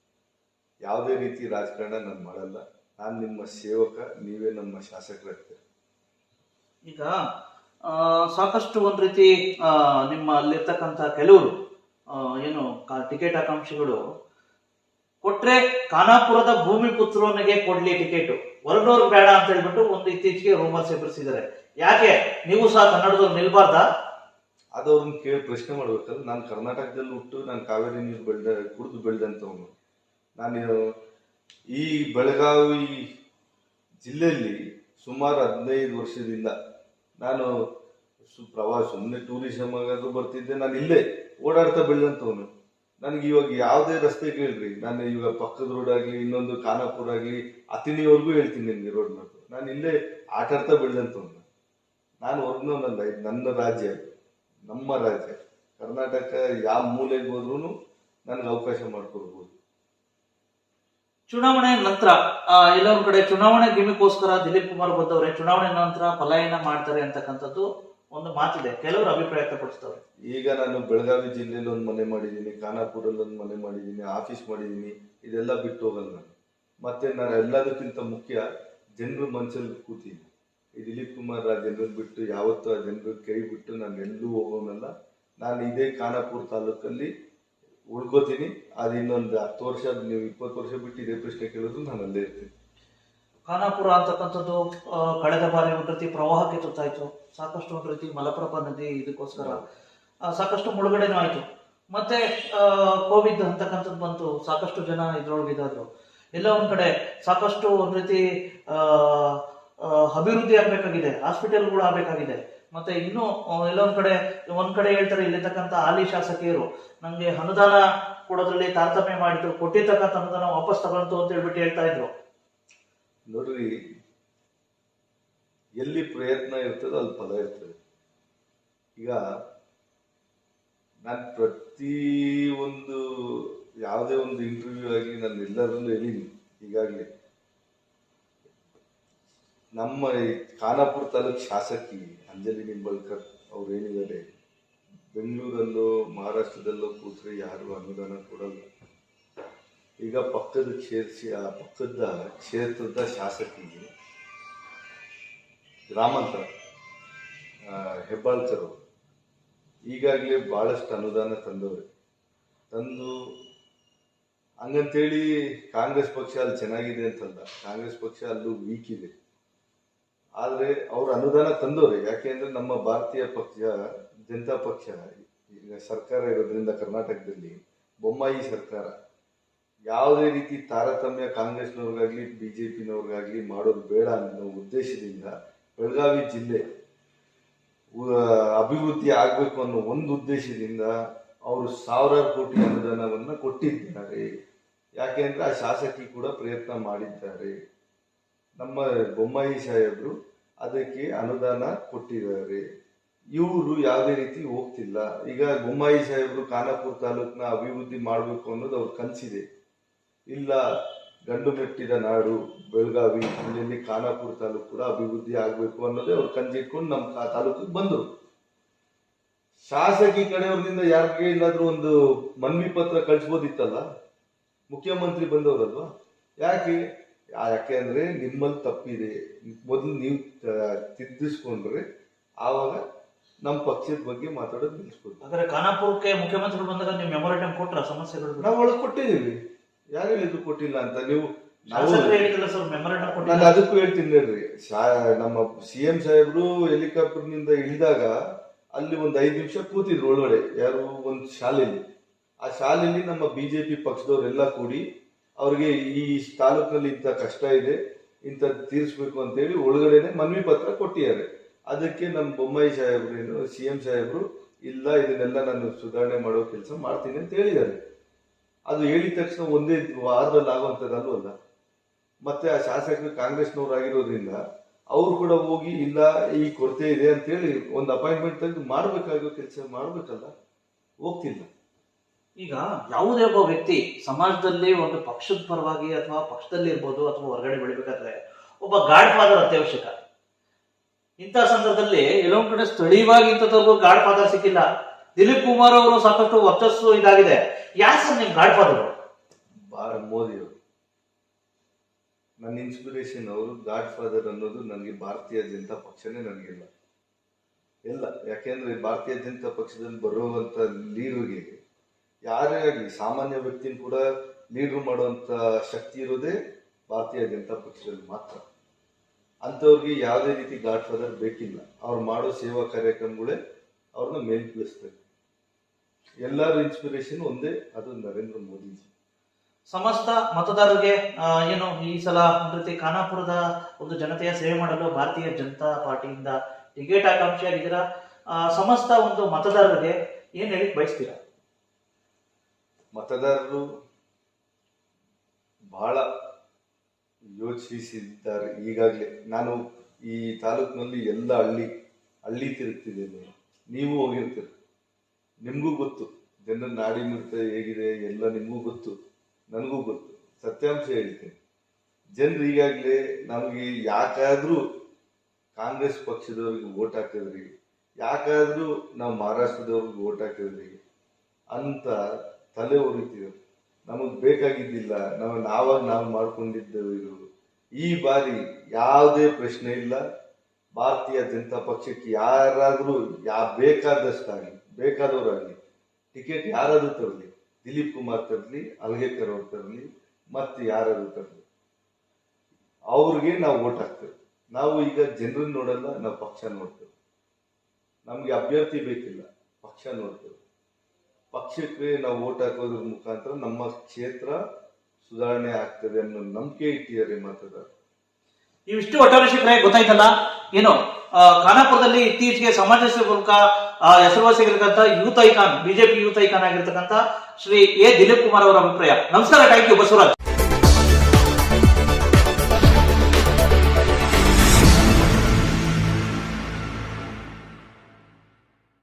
ಯಾವುದೇ ರೀತಿ ರಾಜಕಾರಣ ನಾನು ಮಾಡಲ್ಲ. ನಾನು ನಿಮ್ಮ ಸೇವಕ, ನೀವೇ ನಮ್ಮ ಶಾಸಕರಾಗ್ತೀರ. ಈಗ ಸಾಕಷ್ಟು ಒಂದು ರೀತಿ ನಿಮ್ಮ ಅಲ್ಲಿರ್ತಕ್ಕಂಥ ಕೆಲವರು ಏನು ಟಿಕೆಟ್ ಆಕಾಂಕ್ಷಿಗಳು ಕೊಟ್ರೆ ಖಾನಾಪುರದ ಭೂಮಿ ಪುತ್ರನಿಗೆ ಕೊಡ್ಲಿ ಟಿಕೆಟ್. ಹೊರಡೋರು ಬೇಡ ಅಂತ ಹೇಳ್ಬಿಟ್ಟು ಒಂದು ಇತ್ತೀಚೆಗೆ ರೂಮರ್ಸ್ ಎಬ್ಬರಿಸಿದ್ದಾರೆ ಯಾಕೆ? ನೀವು ಸಹ ಕನ್ನಡದವ್ರು ನಿಲ್ಬಾರ್ದಾ? ಅವ್ರನ್ನ ಕೇಳಿ ಪ್ರಶ್ನೆ ಮಾಡ್ಬೇಕಲ್ಲ ನಾನು ಕರ್ನಾಟಕದಲ್ಲಿ ಹುಟ್ಟು, ನಾನು ಕಾವೇರಿ ನೀರು ಬೆಳೆದ, ಕುಡಿದು ಬೆಳೆದಂಥವನು. ನಾನು, ಈ ಬೆಳಗಾವಿ ಜಿಲ್ಲೆಯಲ್ಲಿ ಸುಮಾರು ಹದಿನೈದು ವರ್ಷದಿಂದ ನಾನು ಪ್ರವಾಸ ಸುಮ್ಮನೆ ಟೂರಿಸಮ್ ಆಗಾದ್ರೂ ಬರ್ತಿದ್ದೆ. ನಾನು ಇಲ್ಲೇ ಓಡಾಡ್ತಾ ಬೆಳೆದಂಥವನು. ನನಗೆ ಇವಾಗ ಯಾವುದೇ ರಸ್ತೆ ಕೇಳ್ರಿ. ನಾನು ಇವಾಗ ಪಕ್ಕದ ರೋಡ್ ಆಗಲಿ, ಇನ್ನೊಂದು ಖಾನಾಪುರ ಆಗಲಿ ಅತಿನಿವರೆಗೂ ಹೇಳ್ತೀನಿ ನಿಮಗೆ ರೋಡ್ ಮ್ಯಾಪ್ ನಾನು ಇಲ್ಲೇ ಆಟಾಡ್ತಾ ಬೆಳೆದಂಥವನು. ನಾನು ಹೊರಗ್ನವನಲ್ಲ ಇದು ನನ್ನ ರಾಜ್ಯ ನಮ್ಮ ರಾಜ್ಯ. ಕರ್ನಾಟಕ ಯಾವ ಮೂಲೆಗೆ ಹೋದ್ರೂ ನನಗೆ ಅವಕಾಶ ಮಾಡಿಕೊಡ್ಬೋದು. ಚುನಾವಣೆ ನಂತರ ಎಲ್ಲರ ಕಡೆ ಚುನಾವಣೆ ಗಿಮಿಗೋಸ್ಕರ ದಿಲೀಪ್ ಕುಮಾರ್ ಬಂದವ್ರೆ ಚುನಾವಣೆ ನಂತರ ಪಲಾಯನ ಮಾಡ್ತಾರೆ ಅಂತಕ್ಕಂಥದ್ದು ಒಂದು ಮಾತಿದೆ. ಕೆಲವರು ಅಭಿಪ್ರಾಯ ವ್ಯಕ್ತಪಡಿಸ್ತವ್ರೆ. ಈಗ ನಾನು ಬೆಳಗಾವಿ ಜಿಲ್ಲೆಯಲ್ಲಿ ಒಂದು ಮನೆ ಮಾಡಿದ್ದೀನಿ ಖಾನಾಪುರಲ್ಲಿ ಒಂದು ಮನೆ ಮಾಡಿದ್ದೀನಿ, ಆಫೀಸ್ ಮಾಡಿದ್ದೀನಿ, ಇದೆಲ್ಲ ಬಿಟ್ಟು ಹೋಗಲ್ಲ ನಾನು. ಮತ್ತೆ ನಾನು ಎಲ್ಲದಕ್ಕಿಂತ ಮುಖ್ಯ ಜನರ ಮನಸ್ಸಲ್ಲಿ ಕೂತೀನಿ. ಈ ದಿಲೀಪ್ ಕುಮಾರ್ ಆ ಜನರು ಬಿಟ್ಟು, ಯಾವತ್ತೂ ಆ ಜನರು ಕೈ ಬಿಟ್ಟು ನಾನು ಎಲ್ಲೂ ಹೋಗೋನಲ್ಲ. ನಾನು ಇದೇ ಖಾನಾಪುರ ತಾಲೂಕಲ್ಲಿ ಉಳ್ಕೋತೀನಿ. ಅದು ಇನ್ನೊಂದು ಹತ್ತು ವರ್ಷ ನೀವು ಇಪ್ಪತ್ತು ವರ್ಷ ಬಿಟ್ಟು ಇದೇ ಪ್ರಶ್ನೆ ಕೇಳಿದ್ರು ನಾನು ಅಲ್ಲೇ ಇರ್ತೀನಿ. ಖಾನಾಪುರ ಅಂತಕ್ಕಂಥದ್ದು ಕಳೆದ ಬಾರಿ ಒಂದು ರೀತಿ ಪ್ರವಾಹಕ್ಕೆ ತುತ್ತಾಯ್ತು. ಸಾಕಷ್ಟು ಒಂದು ರೀತಿ ಮಲಪ್ರಭಾ ನದಿ ಇದಕ್ಕೋಸ್ಕರ ಸಾಕಷ್ಟು ಮುಳುಗಡೆನೂ ಆಯ್ತು. ಮತ್ತೆ ಕೋವಿಡ್ ಅಂತಕ್ಕಂಥದ್ದು ಬಂತು. ಸಾಕಷ್ಟು ಜನ ಇದ್ರೊಳಗೆ ಇದಾದ್ರು. ಎಲ್ಲ ಒಂದ್ ಕಡೆ ಸಾಕಷ್ಟು ಒಂದ್ ರೀತಿ ಅಭಿವೃದ್ಧಿ ಆಗ್ಬೇಕಾಗಿದೆ. ಹಾಸ್ಪಿಟಲ್ಗಳು ಆಗ್ಬೇಕಾಗಿದೆ. ಮತ್ತೆ ಇನ್ನು ಎಲ್ಲೊಂದ್ ಎಲ್ಲ ಕಡೆ, ಒಂದ್ ಕಡೆ ಹೇಳ್ತಾರೆ, ಇಲ್ಲಿರ್ತಕ್ಕಂಥ ಹಾಲಿ ಶಾಸಕಿಯರು. ನಂಗೆ ಅನುದಾನ ಕೊಡೋದ್ರಲ್ಲಿ ತಾರತಮ್ಯ ಮಾಡಿದ್ರು, ಕೊಟ್ಟಿರ್ತಕ್ಕಂಥ ಅನುದಾನ ವಾಪಸ್ ತಗೊಳ್ತು ಅಂತ ಹೇಳ್ಬಿಟ್ಟು ಹೇಳ್ತಾ ಇದ್ರು. ನೋಡ್ರಿ, ಎಲ್ಲಿ ಪ್ರಯತ್ನ ಇರ್ತದೋ ಅಲ್ಲಿ ಫಲ ಇರ್ತದೆ. ಈಗ, ನಾನು ಪ್ರತಿ ಒಂದು, ಯಾವುದೇ ಒಂದು ಇಂಟರ್ವ್ಯೂ ಆಗಲಿ ನಾನು ಎಲ್ಲರಲ್ಲೂ ಹೇಳಿನಿ, ಈಗಾಗಲೇ. ನಮ್ಮ ಖಾನಾಪುರ ತಾಲೂಕ್ ಶಾಸಕಿ ಅಂಜಲಿ ನಿಂಬಲ್ಕರ್ ಅವ್ರು ಏನಿದ್ದಾರೆ ಬೆಂಗಳೂರಲ್ಲೂ, ಮಹಾರಾಷ್ಟ್ರದಲ್ಲೋ ಕೂತ್ರೆ ಯಾರು ಅನುದಾನ ಕೊಡಲ್ಲ. ಈಗ ಪಕ್ಕದ ಕ್ಷೇತ್ರ, ಆ ಪಕ್ಕದ ಕ್ಷೇತ್ರದ ಶಾಸಕಿಗೆ ಗ್ರಾಮಾಂತರ ಹೆಬ್ಬಾಳ್ಕರ್ ಈಗಾಗಲೇ ಭಾಳಷ್ಟು ಅನುದಾನ ತಂದವ್ರೆ. ತಂದು ಹಂಗಂತೇಳಿ ಕಾಂಗ್ರೆಸ್ ಪಕ್ಷ ಅಲ್ಲಿ ಚೆನ್ನಾಗಿದೆ ಅಂತಲ್ಲ, ಕಾಂಗ್ರೆಸ್ ಪಕ್ಷ ಅಲ್ಲೂ ವೀಕ್ ಇದೆ. ಆದರೆ ಅವ್ರು ಅನುದಾನ ತಂದವ್ರೆ. ಯಾಕೆಂದ್ರೆ ನಮ್ಮ ಭಾರತೀಯ ಪಕ್ಷ, ಜನತಾ ಪಕ್ಷ, ಈಗ ಸರ್ಕಾರ ಇರೋದ್ರಿಂದ ಕರ್ನಾಟಕದಲ್ಲಿ ಬೊಮ್ಮಾಯಿ ಸರ್ಕಾರ. ಯಾವುದೇ ರೀತಿ ತಾರತಮ್ಯ ಕಾಂಗ್ರೆಸ್ನವ್ರಿಗಾಗ್ಲಿ, ಬಿಜೆಪಿನವ್ರಿಗಾಗ್ಲಿ ಮಾಡೋದು ಬೇಡ ಅನ್ನೋ ಉದ್ದೇಶದಿಂದ ಬೆಳಗಾವಿ ಜಿಲ್ಲೆ ಅಭಿವೃದ್ಧಿ ಆಗಬೇಕು ಅನ್ನೋ ಒಂದು ಉದ್ದೇಶದಿಂದ ಅವರು ಸಾವಿರಾರು ಕೋಟಿ ಅನುದಾನವನ್ನ ಕೊಟ್ಟಿದ್ದಾರೆ. ಯಾಕೆಂದ್ರೆ ಆ ಶಾಸಕಿ ಕೂಡ ಪ್ರಯತ್ನ ಮಾಡಿದ್ದಾರೆ. ನಮ್ಮ ಬೊಮ್ಮಾಯಿ ಸಾಹೇಬರು ಅದಕ್ಕೆ ಅನುದಾನ ಕೊಟ್ಟಿದ್ದಾರೆ. ಇವರು ಯಾವುದೇ ರೀತಿ ಹೋಗ್ತಿಲ್ಲ. ಈಗ ಬೊಮ್ಮಾಯಿ ಸಾಹೇಬರು ಖಾನಾಪುರ ತಾಲೂಕ್ನ ಅಭಿವೃದ್ಧಿ ಮಾಡಬೇಕು ಅನ್ನೋದು ಅವ್ರ ಕನಸಿದೆ. ಇಲ್ಲ, ಗಂಡು ಮೆಟ್ಟಿದ ನಾಡು, ಬೆಳಗಾವಿ ಇಲ್ಲಿ ಖಾನಾಪುರ ತಾಲೂಕು ಕೂಡ ಅಭಿವೃದ್ಧಿ ಆಗಬೇಕು ಅನ್ನೋದೇ ಅವ್ರು ಕನ್ಸಿಟ್ಕೊಂಡು ನಮ್ಮ ತಾಲೂಕಿಗೆ ಬಂದರು. ಶಾಸಕಿ ಕಡೆಯವ್ರಿಂದ ಯಾರಿಗೆ ಇಲ್ಲಾದ್ರೂ ಒಂದು ಮನವಿ ಪತ್ರ ಕಳಿಸ್ಬೋದಿತ್ತಲ್ಲ? ಮುಖ್ಯಮಂತ್ರಿ ಬಂದವರಲ್ವಾ? ಯಾಕೆ? ಯಾಕೆ ಅಂದ್ರೆ ನಿಮ್ಮಲ್ಲಿ ತಪ್ಪಿದೆ. ಮೊದಲು ನೀವು ತಿದ್ದಿಸ್ಕೊಂಡ್ರಿ ಆವಾಗ ನಮ್ಮ ಪಕ್ಷದ ಬಗ್ಗೆ ಮಾತಾಡೋದು ನಿಲ್ಲಿಸ್ಬೋದು ಅಂದ್ರೆ ಖಾನಾಪುರಕ್ಕೆ ಮುಖ್ಯಮಂತ್ರಿಗಳು ಬಂದಾಗ ನೀವು ಮೆಮೊರೇಟಮ್ ಕೊಟ್ರ ಸಮಸ್ಯೆಗಳು ನಾವು ಒಳಗೆ ಕೊಟ್ಟಿದ್ದೀವಿ. ಯಾರು ಹೇಳಿದ್ರು ಕೊಟ್ಟಿಲ್ಲ ಅಂತ ನೀವು? ನಾವು ನಾನು ಅದಕ್ಕೂ ಹೇಳ್ತೀನಿ ನೋಡ್ರಿ ಶಾ- ನಮ್ಮ ಸಿ ಎಂ ಸಾಹೇಬ್ರು ಹೆಲಿಕಾಪ್ಟರ್ನಿಂದ ಇಳಿದಾಗ ಅಲ್ಲಿ ಒಂದು ಐದು ನಿಮಿಷ ಕೂತಿದ್ರು ಒಳಗಡೆ ಯಾರು ಒಂದು ಶಾಲೆಯಲ್ಲಿ. ಆ ಶಾಲೆಯಲ್ಲಿ ನಮ್ಮ ಬಿಜೆಪಿ ಪಕ್ಷದವರೆಲ್ಲ ಕೂಡಿ ಅವ್ರಿಗೆ ಈ ತಾಲೂಕಿನಲ್ಲಿ ಇಂಥ ಕಷ್ಟ ಇದೆ ಇಂಥ ತೀರಿಸ್ಬೇಕು ಅಂತೇಳಿ ಒಳಗಡೆನೆ ಮನವಿ ಪತ್ರ ಕೊಟ್ಟಿದ್ದಾರೆ. ಅದಕ್ಕೆ ನಮ್ಮ ಬೊಮ್ಮಾಯಿ ಸಾಹೇಬ್ರು ಸಿ ಎಂ ಸಾಹೇಬರು, ಇಲ್ಲ, ಇದನ್ನೆಲ್ಲ ನಾನು ಸುಧಾರಣೆ ಮಾಡೋ ಕೆಲಸ ಮಾಡ್ತೀನಿ ಅಂತ ಹೇಳಿದ್ದಾರೆ. ಅದು ಹೇಳಿದ ತಕ್ಷಣ ಒಂದೇ ವಾರದಲ್ಲಿ ಅಲ್ಲ ಮತ್ತೆ ಆ ಶಾಸಕರು ಕಾಂಗ್ರೆಸ್ನವ್ರು ಆಗಿರೋದ್ರಿಂದ ಅವ್ರು ಕೂಡ ಹೋಗಿ, ಇಲ್ಲ, ಈ ಕೊರತೆ ಇದೆ ಅಂತೇಳಿ ಒಂದು ಅಪಾಯಿಂಟ್ಮೆಂಟ್ ತೆಗೆದು ಮಾಡಬೇಕಾಗೋ ಕೆಲಸ ಮಾಡಬೇಕಲ್ಲ? ಹೋಗ್ತಿಲ್ಲ. ಈಗ ಯಾವುದೇ ಒಬ್ಬ ವ್ಯಕ್ತಿ ಸಮಾಜದಲ್ಲಿ ಒಂದು ಪಕ್ಷದ ಪರವಾಗಿ ಅಥವಾ ಪಕ್ಷದಲ್ಲಿ ಇರ್ಬೋದು ಅಥವಾ ಹೊರಗಡೆ ಬೆಳಿಬೇಕಾದ್ರೆ ಒಬ್ಬ ಗಾಡ್ ಫಾದರ್ ಅತ್ಯವಶ್ಯಕ. ಇಂಥ ಸಂದರ್ಭದಲ್ಲಿ ಕೆಲವೊಂದ್ ಕಡೆ ಸ್ಥಳೀಯವಾಗಿ ಇಂಥದ್ದು ಗಾಡ್ ಫಾದರ್ ಸಿಕ್ಕಿಲ್ಲ. ದಿಲೀಪ್ ಕುಮಾರ್ ಅವರು ಸಾಕಷ್ಟು ವರ್ಚಸ್ಸು ಇದಾಗಿದೆ. ಯಾರು ಸರ್ ನಿಮ್ ಗಾಡ್ ಫಾದರ್ ಭಾರತ್ ಮೋದಿ ಅವರು. ನನ್ನ ಇನ್ಸ್ಪಿರೇಷನ್ ಅವರು ಗಾಡ್ ಫಾದರ್ ಅನ್ನೋದು ನನಗೆ ಭಾರತೀಯ ಜನತಾ ಪಕ್ಷನೇ ನನಗಿಲ್ಲ. ಎಲ್ಲ ಯಾಕೆಂದ್ರೆ ಭಾರತೀಯ ಜನತಾ ಪಕ್ಷದಲ್ಲಿ ಬರುವಂತ ಲೀಡರ್ಗೆ ಯಾರೇ ಆಗಲಿ, ಸಾಮಾನ್ಯ ವ್ಯಕ್ತಿನ ಕೂಡ ಲೀಡ್ರು ಮಾಡುವಂತ ಶಕ್ತಿ ಇರೋದೇ ಭಾರತೀಯ ಜನತಾ ಪಕ್ಷದಲ್ಲಿ ಮಾತ್ರ. ಅಂಥವ್ರಿಗೆ ಯಾವುದೇ ರೀತಿ ಗಾಡ್ ಫಾದರ್ ಬೇಕಿಲ್ಲ. ಅವ್ರು ಮಾಡೋ ಸೇವಾ ಕಾರ್ಯಕ್ರಮಗಳೇ ಅವ್ರನ್ನ ಮೇಲ್ಕಳಿಸ್ಬೇಕು. ಎಲ್ಲರ ಇನ್ಸ್ಪಿರೇಷನ್ ಒಂದೇ, ಅದು ನರೇಂದ್ರ ಮೋದಿಜಿ. ಸಮಸ್ತ ಮತದಾರರಿಗೆ ಏನು ಈ ಸಲ ಒಂದ್ ಖಾನಾಪುರದ ಒಂದು ಜನತೆಯ ಸೇವೆ ಮಾಡಲು ಭಾರತೀಯ ಜನತಾ ಪಾರ್ಟಿಯಿಂದ ಟಿಕೆಟ್ ಆಕಾಂಕ್ಷಿಯಾಗಿದ್ದೀರಾ? ಸಮಸ್ತ ಒಂದು ಮತದಾರರಿಗೆ ಏನ್ ಹೇಳಿ ಬಯಸ್ತೀರಾ? ಮತದಾರರು ಬಹಳ ಯೋಚಿಸಿದ್ದಾರೆ. ಈಗಾಗಲೇ ನಾನು ಈ ತಾಲೂಕಿನಲ್ಲಿ ಎಲ್ಲ ಹಳ್ಳಿ ಹಳ್ಳಿ ತಿರುಗ್ತಿದ್ದೇನೆ. ನೀವು ಹೋಗಿರ್ತೀರಿ. ನಿಮಗೂ ಗೊತ್ತು. ಜನರ ನಾಡಿ ಮಿಡಿತ ಹೇಗಿದೆ, ಎಲ್ಲ ನಿಮಗೂ ಗೊತ್ತು. ನನಗೂ ಗೊತ್ತು. ಸತ್ಯಾಂಶ ಹೇಳ್ತೀನಿ ಜನರು ಈಗಾಗಲೇ ನಮಗೆ ಯಾಕಾದರೂ ಕಾಂಗ್ರೆಸ್ ಪಕ್ಷದವ್ರಿಗೆ ಓಟ್ ಹಾಕಿದ್ರಿ ಯಾಕಾದರೂ ನಾವು ಮಹಾರಾಷ್ಟ್ರದವ್ರಿಗೆ ಓಟ್ ಹಾಕಿದ್ರಿ ಅಂತ ತಲೆ ಉರಿತೀವಿ ನಮಗೆ ಬೇಕಾಗಿದ್ದಿಲ್ಲ ನಾವು ನಾವಾಗ ನಾವು ಮಾಡ್ಕೊಂಡಿದ್ದೇವೆ ಇದು. ಈ ಬಾರಿ ಯಾವುದೇ ಪ್ರಶ್ನೆ ಇಲ್ಲ. ಭಾರತೀಯ ಜನತಾ ಪಕ್ಷಕ್ಕೆ ಯಾರಾದರೂ ಯಾ, ಬೇಕಾದಷ್ಟಾಗಲಿ, ಬೇಕಾದವರಾಗಲಿ, ಟಿಕೆಟ್ ಯಾರಾದರೂ ತರಲಿ. ದಿಲೀಪ್ ಕುಮಾರ್ ತರಲಿ ಅಲ್ಗೇಕರ್ ಅವ್ರು ತರಲಿ, ಮತ್ತೆ ಯಾರಾದರೂ ತರಲಿ. ಅವ್ರಿಗೆ ನಾವು ಓಟ್ ಹಾಕ್ತೇವೆ. ನಾವು ಈಗ ಜನರನ್ನ ನೋಡಲ್ಲ, ನಾವು ಪಕ್ಷ ನೋಡ್ತೇವೆ. ನಮಗೆ ಅಭ್ಯರ್ಥಿ ಬೇಕಿಲ್ಲ, ಪಕ್ಷ ನೋಡ್ತೇವೆ. ಪಕ್ಷಕ್ಕೆ ನಾವು ಓಟ್ ಹಾಕೋದ್ರ ಮುಖಾಂತರ ನಮ್ಮ ಕ್ಷೇತ್ರ ಸುಧಾರಣೆ ಆಗ್ತದೆ ಅನ್ನೋ ನಂಬಿಕೆ ಇಟ್ಟಿದ್ದಾರೆ ಮತದಾರರು. ಇವಿಷ್ಟು ಒಟ್ಟಾರೆ ಶಿಖರೆ ಗೊತ್ತಾಯ್ತಲ್ಲ? ಏನು ಖಾನಾಪುರದಲ್ಲಿ ಇತ್ತೀಚೆಗೆ ಸಮಾಜ ಆ, ಹೆಸರುವಾಸಿಯಾಗಿರ್ತಕ್ಕಂಥ youth icon BJP youth icon ಆಗಿರ್ತಕ್ಕಂಥ ಶ್ರೀ ಎ ದಿಲೀಪ್ ಕುಮಾರ್ ಅವರ ಅಭಿಪ್ರಾಯ. ನಮಸ್ಕಾರ ಥ್ಯಾಂಕ್ ಯು ಬಸವರಾಜ್.